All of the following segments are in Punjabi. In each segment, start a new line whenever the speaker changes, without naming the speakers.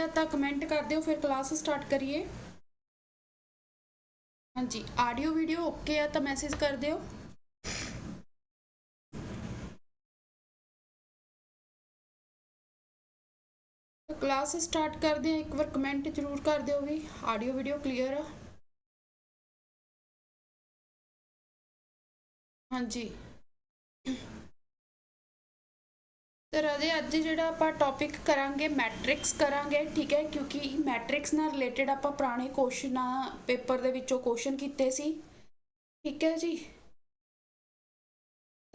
ਆ ਤਾਂ ਕਮੈਂਟ ਕਰ ਦਿਓ, ਫਿਰ ਕਲਾਸ ਸਟਾਰਟ ਕਰੀਏ। ਹਾਂਜੀ ਆਡੀਓ ਵੀਡੀਓ ਓਕੇ ਆ ਤਾਂ ਮੈਸੇਜ ਕਰ ਦਿਓ। ਕਲਾਸ ਸਟਾਰਟ ਕਰਦੇ ਆ, ਇੱਕ ਵਾਰ ਕਮੈਂਟ ਜ਼ਰੂਰ ਕਰ ਦਿਓ ਵੀ ਆਡੀਓ ਵੀਡੀਓ ਕਲੀਅਰ ਆ। ਹਾਂਜੀ। ਤੇ ਰਾਜੇ ਅੱਜ ਜਿਹੜਾ ਆਪਾਂ ਟੌਪਿਕ ਕਰਾਂਗੇ ਮੈਟ੍ਰਿਕਸ ਕਰਾਂਗੇ, ਠੀਕ ਹੈ, ਕਿਉਂਕਿ ਮੈਟ੍ਰਿਕਸ ਨਾਲ ਰਿਲੇਟਡ ਆਪਾਂ ਪੁਰਾਣੇ ਕੁਐਸਚਨਾਂ ਪੇਪਰ ਦੇ ਵਿੱਚੋਂ ਕੁਐਸਚਨ ਕੀਤੇ ਸੀ, ਠੀਕ ਹੈ ਜੀ?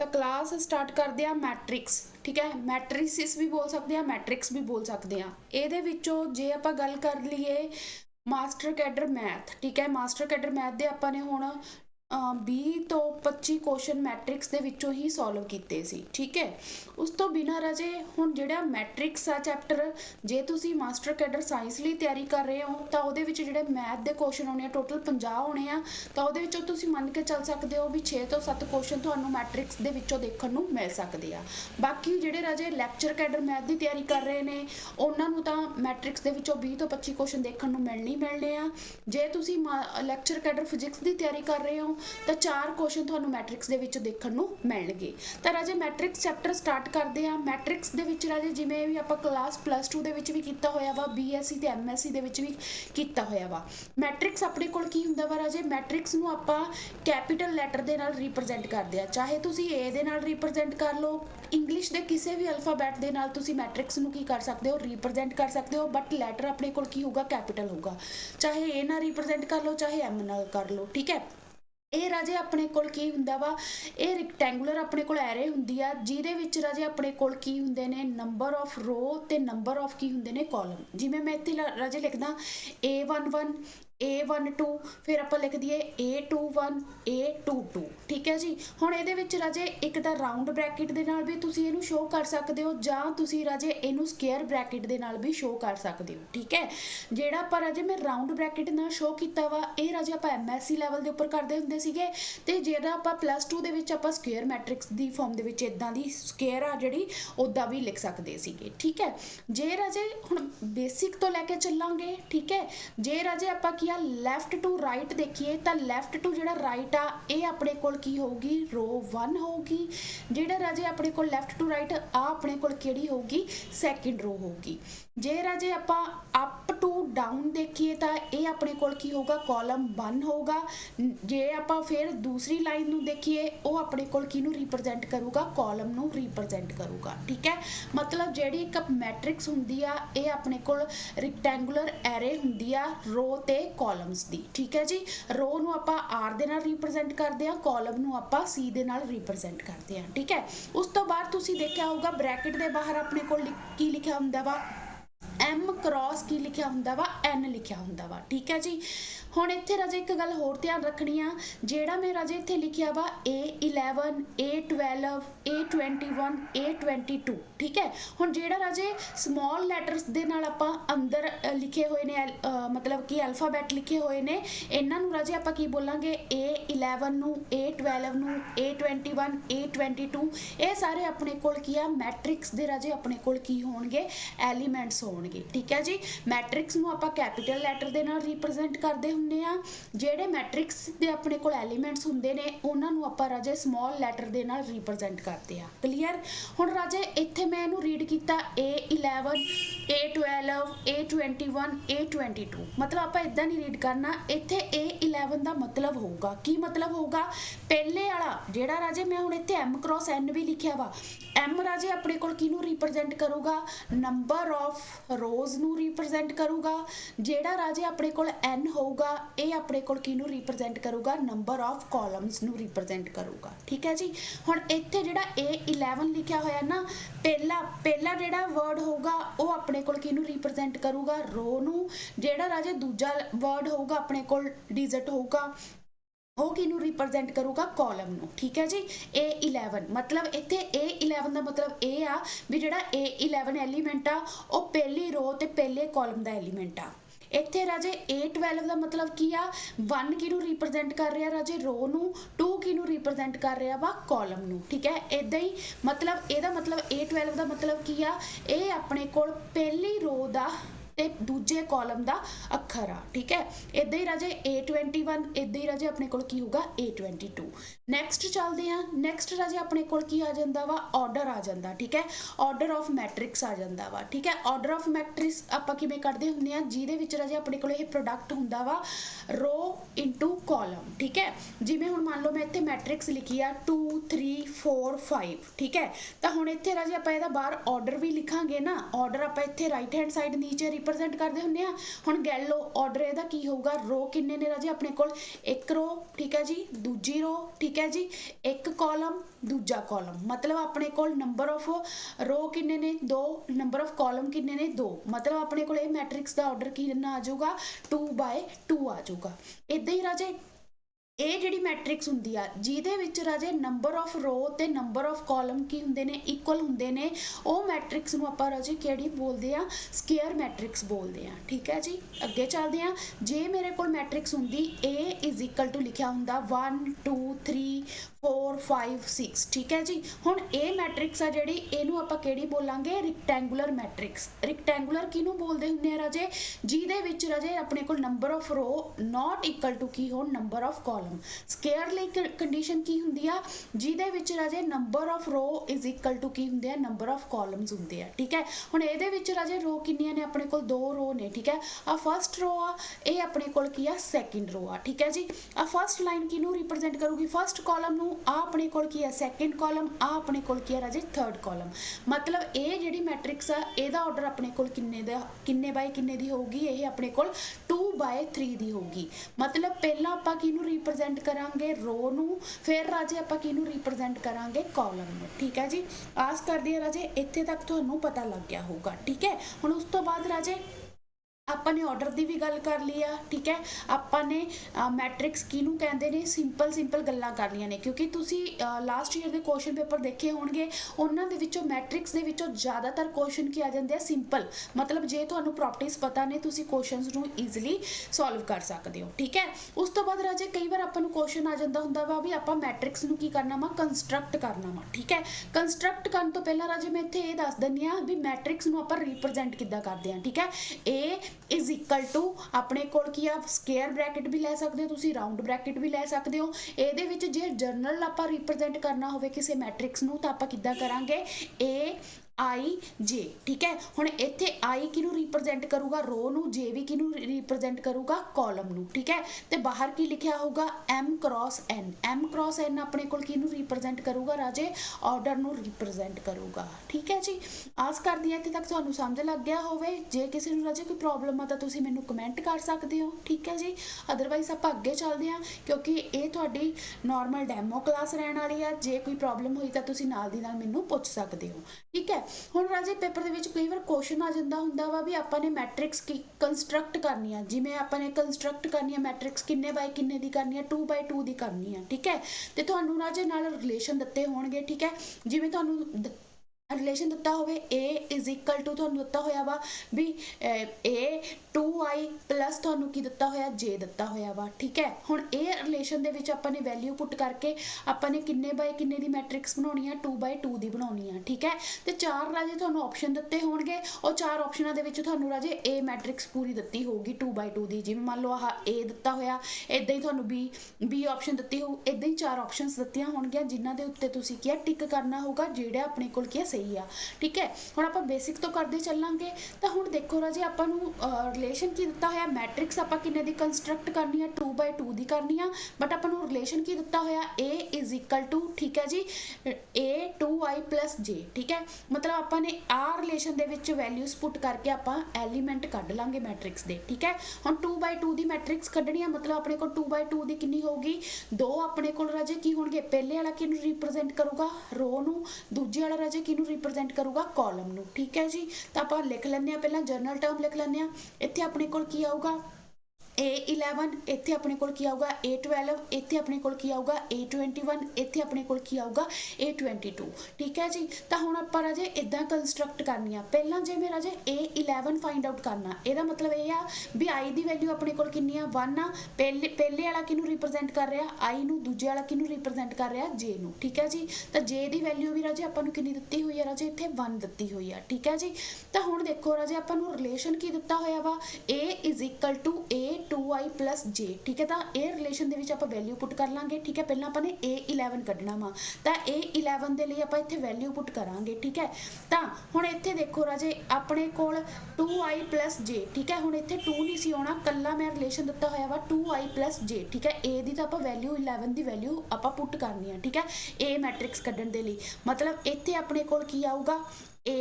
ਤਾਂ ਕਲਾਸ ਸਟਾਰਟ ਕਰਦੇ ਆ ਮੈਟ੍ਰਿਕਸ ਠੀਕ ਹੈ? ਮੈਟ੍ਰਿਸਿਸ ਵੀ ਬੋਲ ਸਕਦੇ ਆ ਮੈਟ੍ਰਿਕਸ ਵੀ ਬੋਲ ਸਕਦੇ ਆ। ਇਹਦੇ ਵਿੱਚੋਂ ਜੇ ਆਪਾਂ ਗੱਲ ਕਰ ਲਈਏ ਮਾਸਟਰ ਕੈਡਰ ਮੈਥ ਠੀਕ ਹੈ? ਮਾਸਟਰ ਕੈਡਰ ਮੈਥ ਦੇ ਆਪਾਂ ਨੇ ਹੁਣ 20 ਤੋਂ 25 ਕੁਐਸਚਨ ਮੈਟ੍ਰਿਕਸ ਦੇ ਵਿੱਚੋਂ ਹੀ ਸੋਲਵ ਕੀਤੇ ਸੀ, ਠੀਕ ਹੈ? ਉਸ ਤੋਂ ਬਿਨਾਂ ਰਾਜੇ, ਹੁਣ ਜਿਹੜਾ ਮੈਟ੍ਰਿਕਸ ਆ ਚੈਪਟਰ ਜੇ ਤੁਸੀਂ ਮਾਸਟਰ ਕੈਡਰ ਸਾਇੰਸ ਲਈ ਤਿਆਰੀ ਕਰ ਰਹੇ ਹੋ, ਤਾਂ ਉਹਦੇ ਵਿੱਚ ਜਿਹੜੇ ਮੈਥ ਦੇ ਕੁਐਸਚਨ ਆਉਣੇ ਆ ਟੋਟਲ 50 ਆਉਣੇ ਆ, ਤਾਂ ਉਹਦੇ ਵਿੱਚੋਂ ਤੁਸੀਂ ਮੰਨ ਕੇ ਚੱਲ ਸਕਦੇ ਹੋ ਵੀ 6 ਤੋਂ 7 ਕੁਐਸਚਨ ਤੁਹਾਨੂੰ ਮੈਟ੍ਰਿਕਸ ਦੇ ਵਿੱਚੋਂ ਦੇਖਣ ਨੂੰ ਮਿਲ ਸਕਦੇ ਆ। ਬਾਕੀ ਜਿਹੜੇ ਰਾਜੇ ਲੈਕਚਰ ਕੈਡਰ ਮੈਥ ਦੀ ਤਿਆਰੀ ਕਰ ਰਹੇ ਨੇ, ਉਹਨਾਂ ਨੂੰ ਤਾਂ ਮੈਟ੍ਰਿਕਸ ਦੇ ਵਿੱਚੋਂ 20 ਤੋਂ 25 ਕੁਐਸਚਨ ਦੇਖਣ ਨੂੰ ਮਿਲਣੇ ਮਿਲਣੇ ਆ। ਜੇ ਤੁਸੀਂ ਲੈਕਚਰ ਕੈਡਰ ਫਿਜ਼ਿਕਸ ਦੀ ਤਿਆਰੀ ਕਰ ਰਹੇ ਹੋ ਤਾਂ ਚਾਰ ਕੁਐਸਚਨ ਤੁਹਾਨੂੰ ਮੈਟ੍ਰਿਕਸ ਦੇ ਵਿੱਚ ਦੇਖਣ ਨੂੰ ਮਿਲਣਗੇ। ਤਾਂ ਰਾਜੇ ਮੈਟ੍ਰਿਕਸ ਚੈਪਟਰ ਸਟਾਰਟ ਕਰਦੇ ਆ ਮੈਟ੍ਰਿਕਸ ਦੇ ਵਿੱਚ ਰਾਜੇ, ਜਿਵੇਂ ਵੀ ਆਪਾਂ ਕਲਾਸ ਪਲੱਸ 2 ਦੇ ਵਿੱਚ ਵੀ ਕੀਤਾ ਹੋਇਆ ਵਾ ਬੀਐਸਸੀ ਤੇ ਐਮਐਸਸੀ ਦੇ ਵਿੱਚ ਵੀ ਕੀਤਾ ਹੋਇਆ ਵਾ। ਮੈਟ੍ਰਿਕਸ ਆਪਣੇ ਕੋਲ ਕੀ ਹੁੰਦਾ ਵਾ ਰਾਜੇ? ਮੈਟ੍ਰਿਕਸ ਨੂੰ ਆਪਾਂ ਕੈਪੀਟਲ ਲੈਟਰ ਦੇ ਨਾਲ ਰਿਪਰੈਜ਼ੈਂਟ ਕਰਦੇ ਆ ਚਾਹੇ ਤੁਸੀਂ ਏ ਦੇ ਨਾਲ ਰਿਪਰੈਜ਼ੈਂਟ ਕਰ ਲਓ ਇੰਗਲਿਸ਼ ਦੇ ਕਿਸੇ ਵੀ ਅਲਫਾਬੈਟ ਦੇ ਨਾਲ ਤੁਸੀਂ ਮੈਟ੍ਰਿਕਸ ਨੂੰ ਕੀ ਕਰ ਸਕਦੇ ਹੋ? ਰਿਪਰੈਜ਼ੈਂਟ ਕਰ ਸਕਦੇ ਹੋ ਬਟ ਲੈਟਰ ਆਪਣੇ ਕੋਲ ਕੀ ਹੋਊਗਾ? ਕੈਪੀਟਲ ਹੋਊਗਾ। ਚਾਹੇ ਏ ਨਾਲ ਰਿਪਰੈਜ਼ੈਂਟ ਕਰ ਲਓ, ਚਾਹੇ ਐਮ ਨਾਲ ਕਰ ਲਓ, ਠੀਕ ਹੈ? ਇਹ ਰਾਜੇ ਆਪਣੇ ਕੋਲ ਕੀ ਹੁੰਦਾ ਵਾ? ਇਹ ਰੈਕਟੈਂਗੂਲਰ ਆਪਣੇ ਕੋਲ ਐਰੇ ਹੁੰਦੀ ਆ, ਜਿਹਦੇ ਵਿੱਚ ਰਾਜੇ ਆਪਣੇ ਕੋਲ ਕੀ ਹੁੰਦੇ ਨੇ? ਨੰਬਰ ਆਫ ਰੋ ਤੇ ਨੰਬਰ ਆਫ ਕੀ ਹੁੰਦੇ ਨੇ? ਕਾਲਮ ਜਿਵੇਂ ਮੈਂ ਇੱਥੇ ਲ- ਰਾਜੇ ਲਿਖਦਾ A11 A12 ਫਿਰ ਆਪਾਂ ਲਿਖ ਦਈਏ A21 A22 ਠੀਕ ਹੈ ਜੀ? ਹੁਣ ਇਹਦੇ ਵਿੱਚ ਰਾਜੇ ਇੱਕ ਤਾਂ ਰਾਉਂਡ ਬ੍ਰੈਕਟ ਦੇ ਨਾਲ ਵੀ ਤੁਸੀਂ ਇਹਨੂੰ ਸ਼ੋਅ ਕਰ ਸਕਦੇ ਹੋ, ਜਾਂ ਤੁਸੀਂ ਰਾਜੇ ਇਹਨੂੰ ਸਕੁਅਰ ਬ੍ਰੈਕਟ ਦੇ ਨਾਲ ਵੀ ਸ਼ੋਅ ਕਰ ਸਕਦੇ ਹੋ, ਠੀਕ ਹੈ? ਜਿਹੜਾ ਆਪਾਂ ਰਾਜੇ ਮੈਂ ਰਾਉਂਡ ਬ੍ਰੈਕਟ ਨਾਲ ਸ਼ੋਅ ਕੀਤਾ ਵਾ, ਇਹ ਰਾਜੇ ਆਪਾਂ ਐਮਐਸਸੀ ਲੈਵਲ ਦੇ ਉੱਪਰ ਕਰਦੇ ਹੁੰਦੇ ਸੀਗੇ, ਤੇ ਜਿਹੜਾ ਆਪਾਂ ਪਲੱਸ 2 ਦੇ ਵਿੱਚ ਆਪਾਂ ਸਕੁਅਰ ਮੈਟ੍ਰਿਕਸ ਦੀ ਫਾਰਮ ਦੇ ਵਿੱਚ ਇਦਾਂ ਦੀ ਸਕੁਅਰ ਆ ਜਿਹੜੀ ਉਦਾਂ ਵੀ ਲਿਖ ਸਕਦੇ ਸੀਗੇ, ਠੀਕ ਹੈ? ਜੇ ਰਾਜੇ ਹੁਣ ਬੇਸਿਕ ਤੋਂ ਲੈ ਕੇ ਚੱਲਾਂਗੇ, ਠੀਕ ਹੈ? ਜੇ ਰਾਜੇ ਆਪਾਂ ਕੀ ਆ ਲੈਫਟ ਟੂ ਰਾਈਟ ਦੇਖੀਏ, ਤਾਂ ਲੈਫਟ ਟੂ ਜਿਹੜਾ ਰਾਈਟ ਆ, ਇਹ ਆਪਣੇ ਕੋਲ ਕੀ ਹੋਊਗੀ? ਰੋ 1 ਹੋਊਗੀ। ਜਿਹੜਾ ਰਾਜੇ ਆਪਣੇ ਕੋਲ ਲੈਫਟ ਟੂ ਰਾਈਟ ਆ, ਆਪਣੇ ਕੋਲ ਕਿਹੜੀ ਹੋਊਗੀ? ਸੈਕਿੰਡ ਰੋ ਹੋਊਗੀ। ਜੇ ਰਾਜੇ ਆਪਾਂ ਅਪ ਟੂ ਡਾਊਨ ਦੇਖੀਏ ਤਾਂ ਇਹ ਆਪਣੇ ਕੋਲ ਕੀ ਹੋਊਗਾ? ਕਾਲਮ 1 ਹੋਊਗਾ। ਜੇ ਆਪਾਂ ਫਿਰ ਦੂਸਰੀ ਲਾਈਨ ਨੂੰ ਦੇਖੀਏ, ਉਹ ਆਪਣੇ ਕੋਲ ਕਿਹਨੂੰ ਰਿਪਰੈਜ਼ੈਂਟ ਕਰੂਗਾ? ਕਾਲਮ ਨੂੰ ਰਿਪਰੈਜ਼ੈਂਟ ਕਰੂਗਾ। ਠੀਕ ਹੈ? ਮਤਲਬ ਜਿਹੜੀ ਇੱਕ ਮੈਟ੍ਰਿਕਸ ਹੁੰਦੀ ਆ, ਇਹ ਆਪਣੇ ਕੋਲ ਰੈਕਟੈਂਗੂਲਰ ਐਰੇ ਹੁੰਦੀ ਆ ਰੋ ਤੇ ਕਾਲਮਸ ਦੀ। ਠੀਕ ਹੈ ਜੀ? ਰੋ ਨੂੰ ਆਪਾਂ ਆਰ ਦੇ ਨਾਲ ਰਿਪਰੈਜ਼ੈਂਟ ਕਰਦੇ ਆ ਕਾਲਮ ਨੂੰ ਆਪਾਂ ਸੀ ਦੇ ਨਾਲ ਰਿਪਰੈਜ਼ੈਂਟ ਕਰਦੇ ਆ। ਠੀਕ ਹੈ? ਉਸ ਤੋਂ ਬਾਅਦ ਤੁਸੀਂ ਦੇਖਿਆ ਹੋਊਗਾ ਬ੍ਰੈਕਟ ਦੇ ਬਾਹਰ ਆਪਣੇ ਕੋਲ ਲਿਖ- ਕੀ ਲਿਖਿਆ ਹੁੰਦਾ ਵਾ? ਐਮ ਕ੍ਰਾਸ ਕੀ ਲਿਖਿਆ ਹੁੰਦਾ ਵਾ, N ਲਿਖਿਆ ਹੁੰਦਾ ਵਾ, ਠੀਕ ਹੈ ਜੀ? ਹੁਣ ਇੱਥੇ ਰਾਜੇ ਇੱਕ ਗੱਲ ਹੋਰ ਧਿਆਨ ਰੱਖਣੀ ਆ, ਜਿਹੜਾ ਮੈਂ ਰਾਜੇ ਇੱਥੇ ਲਿਖਿਆ ਵਾ A11 A12 A21 A22 ਠੀਕ ਹੈ? ਹੁਣ ਜਿਹੜਾ ਰਾਜੇ ਸਮਾਲ ਲੈਟਰਸ ਦੇ ਨਾਲ ਆਪਾਂ ਅੰਦਰ ਲਿਖੇ ਹੋਏ ਨੇ ਐਲ- ਮਤਲਬ ਕਿ ਅਲਫਾਬੈਟ ਲਿਖੇ ਹੋਏ ਨੇ, ਇਹਨਾਂ ਨੂੰ ਰਾਜੇ ਆਪਾਂ ਕੀ ਬੋਲਾਂਗੇ? A11 ਨੂੰ A12 ਨੂੰ A21 A22 ਇਹ ਸਾਰੇ ਆਪਣੇ ਕੋਲ ਕੀ ਆ? ਮੈਟ੍ਰਿਕਸ ਦੇ ਰਾਜੇ ਆਪਣੇ ਕੋਲ ਕੀ ਹੋਣਗੇ? ਐਲੀਮੈਂਟਸ ਹੋਣਗੇ, ਠੀਕ ਹੈ ਜੀ? ਮੈਟ੍ਰਿਕਸ ਨੂੰ ਆਪਾਂ ਕੈਪੀਟਲ ਲੈਟਰ ਦੇ ਨਾਲ ਰਿਪਰੈਜ਼ੈਂਟ ਕਰਦੇ ਹੁੰਦੇ ਆ ਜਿਹੜੇ ਮੈਟ੍ਰਿਕਸ ਦੇ ਆਪਣੇ ਕੋਲ ਐਲੀਮੈਂਟਸ ਹੁੰਦੇ ਨੇ, ਉਹਨਾਂ ਨੂੰ ਆਪਾਂ ਰਾਜੇ ਸਮਾਲ ਲੈਟਰ ਦੇ ਨਾਲ ਰਿਪਰੈਜ਼ੈਂਟ ਕਰਦੇ ਆ ਕਲੀਅਰ ਹੁਣ ਰਾਜੇ, ਇੱਥੇ ਮੈਂ ਇਹਨੂੰ ਰੀਡ ਕੀਤਾ A11 A12 A21 A22 ਮਤਲਬ ਆਪਾਂ ਇਦਾਂ ਨਹੀਂ ਰੀਡ ਕਰਨਾ। ਇੱਥੇ A11 ਦਾ ਮਤਲਬ ਹੋਊਗਾ। ਕੀ ਮਤਲਬ ਹੋਊਗਾ? ਪਹਿਲੇ ਵਾਲਾ, ਜਿਹੜਾ ਰਾਜੇ ਮੈਂ ਹੁਣ ਇੱਥੇ M ਕ੍ਰਾਸ N ਵੀ ਲਿਖਿਆ ਵਾ, M ਰਾਜੇ ਆਪਣੇ ਕੋਲ ਕਿਹਨੂੰ ਰਿਪਰੈਜ਼ੈਂਟ ਕਰੂਗਾ? ਨੰਬਰ ਆਫ ਰੋਜ਼ ਨੂੰ ਰਿਪਰੈਜ਼ੈਂਟ ਕਰੂਗਾ। ਜਿਹੜਾ ਰਾਜੇ ਆਪਣੇ ਕੋਲ N ਹੋਊਗਾ, ਇਹ ਆਪਣੇ ਕੋਲ ਕਿਹਨੂੰ ਰਿਪਰੈਜ਼ੈਂਟ ਕਰੂਗਾ? ਨੰਬਰ ਆਫ ਕਾਲਮਸ ਨੂੰ ਰਿਪਰੈਜ਼ੈਂਟ ਕਰੂਗਾ। ਠੀਕ ਹੈ ਜੀ? ਹੁਣ ਇੱਥੇ ਜਿਹੜਾ A11 ਲਿਖਿਆ ਹੋਇਆ ਨਾ, ਪਹਿਲਾ ਪਹਿਲਾ ਜਿਹੜਾ ਵਰਡ ਹੋਊਗਾ, ਉਹ ਆਪਣੇ ਕੋਲ ਕਿਹਨੂੰ ਰਿਪਰੈਜ਼ੈਂਟ ਕਰੂਗਾ? ਰੋ ਨੂੰ। ਜਿਹੜਾ ਰਾਜੇ ਦੂਜਾ ਵਰਡ ਹੋਊਗਾ, ਆਪਣੇ ਕੋਲ ਡਿਜਿਟ ਹੋਊਗਾ। ਉਹ ਕਿਹਨੂੰ ਰਿਪਰੈਜ਼ੈਂਟ ਕਰੂਗਾ ਕਾਲਮ ਨੂੰ, ਠੀਕ ਹੈ ਜੀ? A11 ਮਤਲਬ ਇੱਥੇ A11 ਦਾ ਮਤਲਬ ਇਹ ਆ ਵੀ ਜਿਹੜਾ A11 ਐਲੀਮੈਂਟ ਆ, ਉਹ ਪਹਿਲੀ ਰੋ ਤੇ ਪਹਿਲੇ ਕਾਲਮ ਦਾ ਐਲੀਮੈਂਟ ਆ। ਇੱਥੇ ਰਾਜੇ A12 ਦਾ ਮਤਲਬ ਕੀ ਆ? 1 ਕਿਹਨੂੰ ਰਿਪਰੈਜ਼ੈਂਟ ਕਰ ਰਿਹਾ ਰਾਜੇ? ਰੋ ਨੂੰ 2 ਕਿਹਨੂੰ ਰਿਪਰੈਜ਼ੈਂਟ ਕਰ ਰਿਹਾ ਵਾ? ਕਾਲਮ ਨੂੰ, ਠੀਕ ਹੈ? ਇਦਾਂ ਹੀ ਮਤਲਬ, ਇਹਦਾ ਮਤਲਬ A12 ਦਾ ਮਤਲਬ ਕੀ ਆ? ਇਹ ਆਪਣੇ ਕੋਲ ਪਹਿਲੀ ਰੋ ਦਾ ਤੇ ਦੂਜੇ ਕਾਲਮ ਦਾ ਅੱਖਰ ਆ, ਠੀਕ ਹੈ? ਇਦਾਂ ਹੀ ਰਾਜੇ A21 ਇਦਾਂ ਹੀ ਰਾਜੇ ਆਪਣੇ ਕੋਲ ਕੀ ਹੋਊਗਾ? A22 ਨੈਕਸਟ ਚੱਲਦੇ ਆ ਨੈਕਸਟ ਰਾਜੇ ਆਪਣੇ ਕੋਲ ਕੀ ਆ ਜਾਂਦਾ ਵਾ? ਆਰਡਰ ਆ ਜਾਂਦਾ, ਠੀਕ ਹੈ? ਆਰਡਰ ਆਫ ਮੈਟ੍ਰਿਕਸ ਆ ਜਾਂਦਾ ਵਾ, ਠੀਕ ਹੈ? ਆਰਡਰ ਆਫ ਮੈਟ੍ਰਿਕਸ ਆਪਾਂ ਕਿਵੇਂ ਕੱਢਦੇ ਹੁੰਦੇ ਆ ਜਿਹਦੇ ਵਿੱਚ ਰਾਜੇ ਆਪਣੇ ਕੋਲ ਇਹ ਪ੍ਰੋਡਕਟ ਹੁੰਦਾ ਵਾ ਰੋ ਇਨਟੂ ਕਾਲਮ ਠੀਕ ਹੈ? ਜਿਵੇਂ ਹੁਣ ਮੰਨ ਲਓ ਮੈਂ ਇੱਥੇ ਮੈਟ੍ਰਿਕਸ ਲਿਖੀ ਆ 2 3 4 5 ਠੀਕ ਹੈ? ਤਾਂ ਹੁਣ ਇੱਥੇ ਰਾਜੇ ਆਪਾਂ ਇਹਦਾ ਬਾਹਰ ਆਰਡਰ ਵੀ ਲਿਖਾਂਗੇ ਨਾ? ਆਰਡਰ ਆਪਾਂ ਇੱਥੇ ਰਾਈਟ ਹੈਂਡ ਸਾਈਡ ਨੀਚੇ ਰਿਪਰੈਜ਼ੈਂਟ ਕਰਦੇ ਹੁੰਦੇ ਆ। ਹੁਣ ਗੈਲ ਆਰਡਰ ਇਹਦਾ ਕੀ ਹੋਊਗਾ? ਰੋ ਕਿੰਨੇ ਨੇ ਰਾਜੇ? ਆਪਣੇ ਕੋਲ ਇੱਕ ਰੋ, ਠੀਕ ਹੈ ਜੀ। ਦੂਜੀ ਰੋ, ਠੀਕ ਹੈ ਜੀ। ਇੱਕ ਕਾਲਮ ਦੂਜਾ ਕਾਲਮ ਮਤਲਬ ਆਪਣੇ ਕੋਲ ਨੰਬਰ ਆਫ ਰੋ ਕਿੰਨੇ ਨੇ? ਦੋ। ਨੰਬਰ ਆਫ ਕਾਲਮ ਕਿੰਨੇ ਨੇ? ਦੋ। ਮਤਲਬ ਆਪਣੇ ਕੋਲ ਇਹ ਮੈਟ੍ਰਿਕਸ ਦਾ ਆਰਡਰ ਕਿੰਨਾ ਆ ਜਾਊਗਾ? 2 ਬਾਏ 2 ਆ ਜਾਊਗਾ। ਇਦਾਂ ਹੀ ਰਾਜੇ। ਇਹ ਜਿਹੜੀ ਮੈਟ੍ਰਿਕਸ ਹੁੰਦੀ ਆ, ਜਿਹਦੇ ਵਿੱਚ ਰਾਜੇ ਨੰਬਰ ਆਫ ਰੋ ਤੇ ਨੰਬਰ ਆਫ ਕਾਲਮ ਕੀ ਹੁੰਦੇ ਨੇ ਇਕੁਅਲ ਹੁੰਦੇ ਨੇ, ਉਹ ਮੈਟ੍ਰਿਕਸ ਨੂੰ ਆਪਾਂ ਰਾਜੇ ਕਿਹੜੀ ਬੋਲਦੇ ਆ? ਸਕੇਅਰ ਮੈਟ੍ਰਿਕਸ ਬੋਲਦੇ ਆ। ਠੀਕ ਹੈ ਜੀ? ਅੱਗੇ ਚੱਲਦੇ ਆ। ਜੇ ਮੇਰੇ ਕੋਲ ਮੈਟ੍ਰਿਕਸ ਹੁੰਦੀ, A ਲਿਖਿਆ ਹੁੰਦਾ 1 2 3 4 5 6 ਠੀਕ ਹੈ ਜੀ? ਹੁਣ ਇਹ ਮੈਟ੍ਰਿਕਸ ਆ ਜਿਹੜੀ, ਇਹਨੂੰ ਆਪਾਂ ਕਿਹੜੀ ਬੋਲਾਂਗੇ? ਰੈਕਟੈਂਗੂਲਰ ਮੈਟ੍ਰਿਕਸ ਰੈਕਟੈਂਗੂਲਰ ਕਿਹਨੂੰ ਬੋਲਦੇ ਹੁੰਦੇ ਆ ਰਾਜੇ? ਜਿਹਦੇ ਵਿੱਚ ਰਾਜੇ ਆਪਣੇ ਕੋਲ ਨੰਬਰ ਆਫ ਰੋ ਨਾਟ ਇਕੁਅਲ ਟੂ ਕੀ ਹੋਣ? ਨੰਬਰ ਆਫ ਕਾਲਮ ਸਕੇਅਰ ਲਈ ਕੰਡੀਸ਼ਨ ਕੀ ਹੁੰਦੀ ਆ? ਜਿਹਦੇ ਵਿੱਚ ਰਾਜੇ number of row is equal to ਕੀ ਹੁੰਦੇ ਆ? ਨੰਬਰ ਆਫ ਕਾਲਮਸ ਹੁੰਦੇ ਆ, ਠੀਕ ਹੈ? ਹੁਣ ਇਹਦੇ ਵਿੱਚ ਰਾਜੇ ਰੋ ਕਿੰਨੀਆਂ ਨੇ? ਆਪਣੇ ਕੋਲ ਦੋ ਰੋ ਨੇ, ਠੀਕ ਹੈ? ਆ ਫਰਸਟ ਰੋ ਆ, ਇਹ ਆਪਣੇ ਕੋਲ ਕੀ ਆ? ਸੈਕਿੰਡ ਰੋ ਆ, ਠੀਕ ਹੈ ਜੀ? ਆ ਫਰਸਟ ਲਾਈਨ ਕਿਹਨੂੰ ਰਿਪਰੈਜ਼ੈਂਟ ਕਰੂਗੀ? ਫਰਸਟ ਕਾਲਮ ਨੂੰ ਆ ਆਪਣੇ ਕੋਲ ਕੀ ਆ ਸੈਕਿੰਡ ਕਾਲਮ ਆ ਆਪਣੇ ਕੋਲ ਕੀ ਹੈ ਰਾਜੇ? ਥਰਡ ਕਾਲਮ ਮਤਲਬ ਇਹ ਜਿਹੜੀ ਮੈਟ੍ਰਿਕਸ ਆ, ਇਹਦਾ ਆਰਡਰ ਆਪਣੇ ਕੋਲ ਕਿੰਨੇ ਦਾ, ਕਿੰਨੇ ਬਾਈ ਕਿੰਨੇ ਦੀ ਹੋਊਗੀ? ਇਹ ਆਪਣੇ ਕੋਲ 2 ਬਾਏ 3 ਦੀ ਹੋਊਗੀ। ਮਤਲਬ ਪਹਿਲਾਂ ਆਪਾਂ ਕਿਹਨੂੰ ਰਿਪਰੈਜ਼ੈਂਟ ਕਰਾਂਗੇ? ਰੋ ਨੂੰ। ਫਿਰ ਰਾਜੇ ਆਪਾਂ ਕਿਹਨੂੰ ਰਿਪਰੈਜ਼ੈਂਟ ਕਰਾਂਗੇ? ਕਾਲਮ ਨੂੰ। ਠੀਕ ਹੈ ਜੀ? ਆਸ ਕਰਦੀ ਹਾਂ ਰਾਜੇ, ਇੱਥੇ ਤੱਕ ਤੁਹਾਨੂੰ ਪਤਾ ਲੱਗ ਗਿਆ ਹੋਊਗਾ। ਠੀਕ ਹੈ? ਹੁਣ ਉਸ ਤੋਂ ਬਾਅਦ ਰਾਜੇ ਆਪਾਂ ਨੇ ਆਰਡਰ ਦੀ ਵੀ ਗੱਲ ਕਰ ਲਈ ਆ, ਠੀਕ ਹੈ? ਆਪਾਂ ਨੇ ਮੈਟ੍ਰਿਕਸ ਕਿਹਨੂੰ ਕਹਿੰਦੇ ਨੇ? ਸਿੰਪਲ ਸਿੰਪਲ ਗੱਲਾਂ ਕਰ ਲਈਆਂ ਨੇ, ਕਿਉਂਕਿ ਤੁਸੀਂ ਲਾਸਟ ਈਅਰ ਦੇ ਕੁਐਸਚਨ ਪੇਪਰ ਦੇਖੇ ਹੋਣਗੇ, ਉਹਨਾਂ ਦੇ ਵਿੱਚੋਂ ਮੈਟ੍ਰਿਕਸ ਦੇ ਵਿੱਚੋਂ ਜ਼ਿਆਦਾਤਰ ਕੁਐਸਚਨ ਕੀ ਆ ਜਾਂਦੇ ਆ? ਸਿੰਪਲ ਮਤਲਬ ਜੇ ਤੁਹਾਨੂੰ ਪ੍ਰੋਪਰਟੀਆਂ ਪਤਾ ਨੇ, ਤੁਸੀਂ ਕੁਐਸਚਨਸ ਨੂੰ ਈਜ਼ੀਲੀ ਸੋਲਵ ਕਰ ਸਕਦੇ ਹੋ, ਠੀਕ ਹੈ? ਉਸ ਤੋਂ ਬਾਅਦ ਰਾਜੇ ਕਈ ਵਾਰ ਆਪਾਂ ਨੂੰ ਕੁਐਸਚਨ ਆ ਜਾਂਦਾ ਹੁੰਦਾ ਵਾ ਵੀ ਆਪਾਂ ਮੈਟ੍ਰਿਕਸ ਨੂੰ ਕੀ ਕਰਨਾ ਵਾ? ਕੰਸਟਰਕਟ ਕਰਨਾ ਵਾ, ਠੀਕ ਹੈ? ਕੰਸਟਰਕਟ ਕਰਨ ਤੋਂ ਪਹਿਲਾਂ ਰਾਜੇ ਮੈਂ ਇੱਥੇ ਇਹ ਦੱਸ ਦਿੰਦੀ ਆ ਵੀ ਮੈਟ੍ਰਿਕਸ ਨੂੰ ਆਪਾਂ ਰਿਪਰੈਜ਼ੈਂਟ ਕਿੱਦਾਂ ਕਰਦੇ ਆ ਠੀਕ ਹੈ? ਇਹ ਇਜ਼ ਇਕੁਅਲ ਟੂ ਆਪਣੇ ਕੋਲ ਕੀ ਆ? ਸਕੁਅਰ ਬ੍ਰੈਕਟ ਵੀ ਲੈ ਸਕਦੇ ਹੋ ਤੁਸੀਂ ਰਾਉਂਡ ਬ੍ਰੈਕਟ ਵੀ ਲੈ ਸਕਦੇ ਹੋ। ਇਹਦੇ ਵਿੱਚ ਜੇ ਜਰਨਲ ਆਪਾਂ ਰਿਪਰੈਜ਼ੈਂਟ ਕਰਨਾ ਹੋਵੇ ਕਿਸੇ ਮੈਟ੍ਰਿਕਸ ਨੂੰ, ਤਾਂ ਆਪਾਂ ਕਿੱਦਾਂ ਕਰਾਂਗੇ? A ਆਈ ਜੇ, ਠੀਕ ਹੈ? ਹੁਣ ਇੱਥੇ ਆਈ ਕਿਹਨੂੰ ਰਿਪਰੈਜ਼ੈਂਟ ਕਰੂਗਾ? ਰੋ ਨੂੰ, ਜੇ ਵੀ ਕਿਹਨੂੰ ਰਿਪਰੈਜ਼ੈਂਟ ਕਰੂਗਾ? ਕਾਲਮ ਨੂੰ, ਠੀਕ ਹੈ? ਤੇ ਬਾਹਰ ਕੀ ਲਿਖਿਆ ਹੋਊਗਾ? M cross n, m cross n ਆਪਣੇ ਕੋਲ ਕਿਹਨੂੰ ਰਿਪਰੈਜ਼ੈਂਟ ਕਰੂਗਾ ਰਾਜੇ? ਆਰਡਰ ਨੂੰ ਰਿਪਰੈਜ਼ੈਂਟ ਕਰੂਗਾ, ਠੀਕ ਹੈ ਜੀ? ਆਸ ਕਰਦੀ ਹਾਂ ਇੱਥੇ ਤੱਕ ਤੁਹਾਨੂੰ ਸਮਝ ਲੱਗ ਗਿਆ ਹੋਵੇ। ਜੇ ਕਿਸੇ ਨੂੰ ਰਾਜੇ ਕੋਈ ਪ੍ਰੋਬਲਮ ਆ ਤਾਂ ਤੁਸੀਂ ਮੈਨੂੰ ਕਮੈਂਟ ਕਰ ਸਕਦੇ ਹੋ, ਠੀਕ ਹੈ ਜੀ? ਅਦਰਵਾਈਜ਼ ਆਪਾਂ ਅੱਗੇ ਚੱਲਦੇ ਹਾਂ, ਕਿਉਂਕਿ ਇਹ ਤੁਹਾਡੀ ਨਾਰਮਲ ਡੈਮੋ ਕਲਾਸ ਰਹਿਣ ਵਾਲੀ ਆ। ਜੇ ਕੋਈ ਪ੍ਰੋਬਲਮ ਹੋਈ ਤਾਂ ਤੁਸੀਂ ਨਾਲ ਦੀ ਨਾਲ ਮੈਨੂੰ ਪੁੱਛ ਸਕਦੇ ਹੋ, ਠੀਕ ਹੈ? ਹੁਣ ਰਾਜੇ ਪੇਪਰ ਦੇ ਵਿੱਚ ਕਈ ਵਾਰ ਕੁਐਸਚਨ ਆ ਜਾਂਦਾ ਹੁੰਦਾ ਵਾ ਵੀ ਆਪਾਂ ਨੇ ਮੈਟ੍ਰਿਕਸ ਕੀ ਕੰਸਟਰਕਟ ਕਰਨੀ ਆ। ਜਿਵੇਂ ਆਪਾਂ ਨੇ ਕੰਸਟਰਕਟ ਕਰਨੀ ਆ ਮੈਟ੍ਰਿਕਸ ਕਿੰਨੇ ਬਾਈ ਕਿੰਨੇ ਦੀ ਕਰਨੀ ਆ? 2 ਬਾਈ 2 ਦੀ ਕਰਨੀ ਆ, ਠੀਕ ਹੈ? ਤੇ ਤੁਹਾਨੂੰ ਰਾਜੇ ਨਾਲ ਰਿਲੇਸ਼ਨ ਦਿੱਤੇ ਹੋਣਗੇ, ਠੀਕ ਹੈ? ਜਿਵੇਂ ਤੁਹਾਨੂੰ ਰਿਲੇਸ਼ਨ ਦਿੱਤਾ ਹੋਵੇ a ਇਜ਼ equal ਟੂ ਤੁਹਾਨੂੰ ਦਿੱਤਾ ਹੋਇਆ ਵਾ ਵੀ ਅਹ, a 2i ਪਲੱਸ ਤੁਹਾਨੂੰ ਕੀ ਦਿੱਤਾ ਹੋਇਆ? J ਦਿੱਤਾ ਹੋਇਆ ਵਾ ਠੀਕ ਹੈ? ਹੁਣ ਇਹ ਰਿਲੇਸ਼ਨ ਦੇ ਵਿੱਚ ਆਪਾਂ ਨੇ ਵੈਲਿਊ ਪੁੱਟ ਕਰਕੇ ਆਪਾਂ ਨੇ ਕਿੰਨੇ ਬਾਈ ਕਿੰਨੇ ਦੀ ਮੈਟ੍ਰਿਕਸ ਬਣਾਉਣੀ ਆ? 2 ਬਾਈ 2 ਦੀ ਬਣਾਉਣੀ ਆ ਠੀਕ ਹੈ? ਤੇ ਚਾਰ ਰਾਜੇ ਤੁਹਾਨੂੰ ਆਪਸ਼ਨ ਦਿੱਤੇ ਹੋਣਗੇ ਉਹ ਚਾਰ ਆਪਸ਼ਨਾਂ ਦੇ ਵਿੱਚ ਤੁਹਾਨੂੰ ਰਾਜੇ a ਮੈਟ੍ਰਿਕਸ ਪੂਰੀ ਦਿੱਤੀ ਹੋਊਗੀ 2 ਬਾਈ 2 ਦੀ। ਜਿਵੇਂ ਮੰਨ ਲਓ ਆਹ a ਦਿੱਤਾ ਹੋਇਆ ਇਦਾਂ ਹੀ ਤੁਹਾਨੂੰ b b ਆਪਸ਼ਨ ਦਿੱਤੀ ਹੋਊ ਇਦਾਂ ਹੀ ਚਾਰ ਆਪਸ਼ਨਸ ਦਿੱਤੀਆਂ ਹੋਣਗੀਆਂ ਜਿਨ੍ਹਾਂ ਦੇ ਉੱਤੇ ਤੁਸੀਂ ਕੀ ਆ ਟਿਕ ਕਰਨਾ ਹੋਊਗਾ ਜਿਹੜਾ ਆਪਣੇ ਕੋਲ ਕੀ ਹੈ ਸਹੀ ਆ, ਠੀਕ ਹੈ? ਹੁਣ ਆਪਾਂ ਬੇਸਿਕ ਤੋਂ ਕਰਦੇ ਚੱਲਾਂਗੇ, ਤਾਂ ਹੁਣ ਦੇਖੋ ਰਾਜੇ ਆਪਾਂ ਨੂੰ ਰਿਲੇਸ਼ਨ ਕੀ ਦਿੱਤਾ ਹੋਇਆ? ਮੈਟ੍ਰਿਕਸ ਆਪਾਂ ਕਿੰਨੇ ਦੀ ਕੰਸਟਰਕਟ ਕਰਨੀ ਆ? 2 ਬਾਈ 2 ਦੀ ਕਰਨੀ ਆ। ਬਟ ਆਪਾਂ ਨੂੰ ਰਿਲੇਸ਼ਨ ਕੀ ਦਿੱਤਾ ਹੋਇਆ? A is equal to, ਠੀਕ ਹੈ ਜੀ? A 2i j, ਠੀਕ ਹੈ? ਮਤਲਬ ਆਪਾਂ ਨੇ ਆ ਰਿਲੇਸ਼ਨ ਦੇ ਵਿੱਚ ਵੈਲਿਊਜ਼ ਪੁੱਟ ਕਰਕੇ ਆਪਾਂ ਐਲੀਮੈਂਟ ਕੱਢ ਲਾਂਗੇ ਮੈਟ੍ਰਿਕਸ ਦੇ, ਠੀਕ ਹੈ? ਹੁਣ 2 ਬਾਈ 2 ਦੀ ਮੈਟ੍ਰਿਕਸ ਕੱਢਣੀ ਆ, ਮਤਲਬ ਆਪਣੇ ਕੋਲ 2 ਬਾਈ 2 ਦੀ ਕਿੰਨੀ ਹੋਊਗੀ? ਦੋ ਆਪਣੇ ਕੋਲ ਰਾਜੇ ਕੀ ਹੋਣਗੇ? ਪਹਿਲੇ ਵਾਲਾ ਕਿਹਨੂੰ ਰਿਪਰੈਜ਼ੈਂਟ ਕਰੂਗਾ? ਰੋ ਨੂੰ। ਦੂਜੇ ਵਾਲਾ ਰਾਜੇ ਕਿਹਨੂੰ ਰਿਪਰੈਜ਼ੈਂਟ ਕਰੂਗਾ ਕਾਲਮ ਨੂੰ, ਠੀਕ ਹੈ ਜੀ? ਤਾਂ ਆਪਾਂ ਲਿਖ ਲੈਂਦੇ ਆ ਪਹਿਲਾਂ ਜਰਨਲ ਟਰਮ ਲਿਖ ਲੈਂਦੇ ਆ ਇੱਥੇ ਆਪਣੇ ਕੋਲ ਕੀ ਆਊਗਾ? A11 ਇੱਥੇ ਆਪਣੇ ਕੋਲ ਕੀ ਆਊਗਾ? A12 ਇੱਥੇ ਆਪਣੇ ਕੋਲ ਕੀ ਆਊਗਾ? A21 ਇੱਥੇ ਆਪਣੇ ਕੋਲ ਕੀ ਆਊਗਾ? A22 ਠੀਕ ਹੈ ਜੀ? ਤਾਂ ਹੁਣ ਆਪਾਂ ਰਾਜੇ ਇਦਾਂ ਕੰਸਟਰਕਟ ਕਰਨੀ ਆ। ਪਹਿਲਾਂ ਜੇ ਮੈਂ ਰਾਜੇ A11 ਫਾਈਂਡ ਆਊਟ ਕਰਨਾ, ਇਹਦਾ ਮਤਲਬ ਇਹ ਆ ਵੀ i ਦੀ ਵੈਲਿਊ ਆਪਣੇ ਕੋਲ ਕਿੰਨੀ ਆ? 1 ਆ। ਪਹਿਲੇ ਪਹਿਲੇ ਵਾਲਾ ਕਿਹਨੂੰ ਰਿਪਰੈਜ਼ੈਂਟ ਕਰ ਰਿਹਾ? I ਨੂੰ, ਦੂਜੇ ਵਾਲਾ ਕਿਹਨੂੰ ਰਿਪਰੈਜ਼ੈਂਟ ਕਰ ਰਿਹਾ? J ਨੂੰ, ਠੀਕ ਹੈ ਜੀ? ਤਾਂ j ਦੀ ਵੈਲਿਊ ਵੀ ਰਾਜੇ ਆਪਾਂ ਨੂੰ ਕਿੰਨੀ ਦਿੱਤੀ ਹੋਈ ਆ ਰਾਜੇ? ਇੱਥੇ 1 ਦਿੱਤੀ ਹੋਈ ਆ, ਠੀਕ ਹੈ ਜੀ? ਤਾਂ ਹੁਣ ਦੇਖੋ ਰਾਜੇ ਆਪਾਂ ਨੂੰ ਰਿਲੇਸ਼ਨ ਕੀ ਦਿੱਤਾ ਹੋਇਆ ਵਾ? A a 2i j, ਠੀਕ ਹੈ ਤਾਂ ਇਹ ਰਿਲੇਸ਼ਨ ਦੇ ਵਿੱਚ ਆਪਾਂ ਵੈਲਿਊ ਪੁੱਟ ਕਰ ਲਾਂਗੇ, ਠੀਕ ਹੈ, ਪਹਿਲਾਂ ਆਪਾਂ ਨੇ a11 ਕੱਢਣਾ ਵਾ। ਤਾਂ a11 ਦੇ ਲਈ ਆਪਾਂ ਇੱਥੇ ਵੈਲਿਊ ਪੁੱਟ ਕਰਾਂਗੇ, ਠੀਕ ਹੈ। ਤਾਂ ਹੁਣ ਇੱਥੇ ਦੇਖੋ ਰਾਜੇ, ਆਪਣੇ ਕੋਲ 2i j, ਠੀਕ ਹੈ, ਹੁਣ ਇੱਥੇ 2 ਨਹੀਂ ਸੀ ਆਉਣਾ ਕੱਲਾ ਮੈਂ ਰਿਲੇਸ਼ਨ ਦਿੱਤਾ ਹੋਇਆ ਵਾ 2i j, ਠੀਕ ਹੈ। A ਦੀ ਤਾਂ ਆਪਾਂ ਵੈਲਿਊ 11 ਦੀ ਵੈਲਿਊ ਆਪਾਂ ਪੁੱਟ ਕਰਨੀ ਆ, ਠੀਕ ਹੈ। A ਮੈਟ੍ਰਿਕਸ ਕੱਢਣ ਦੇ ਲਈ। ਮਤਲਬ ਇੱਥੇ ਆਪਣੇ ਕੋਲ ਕੀ ਆਊਗਾ? A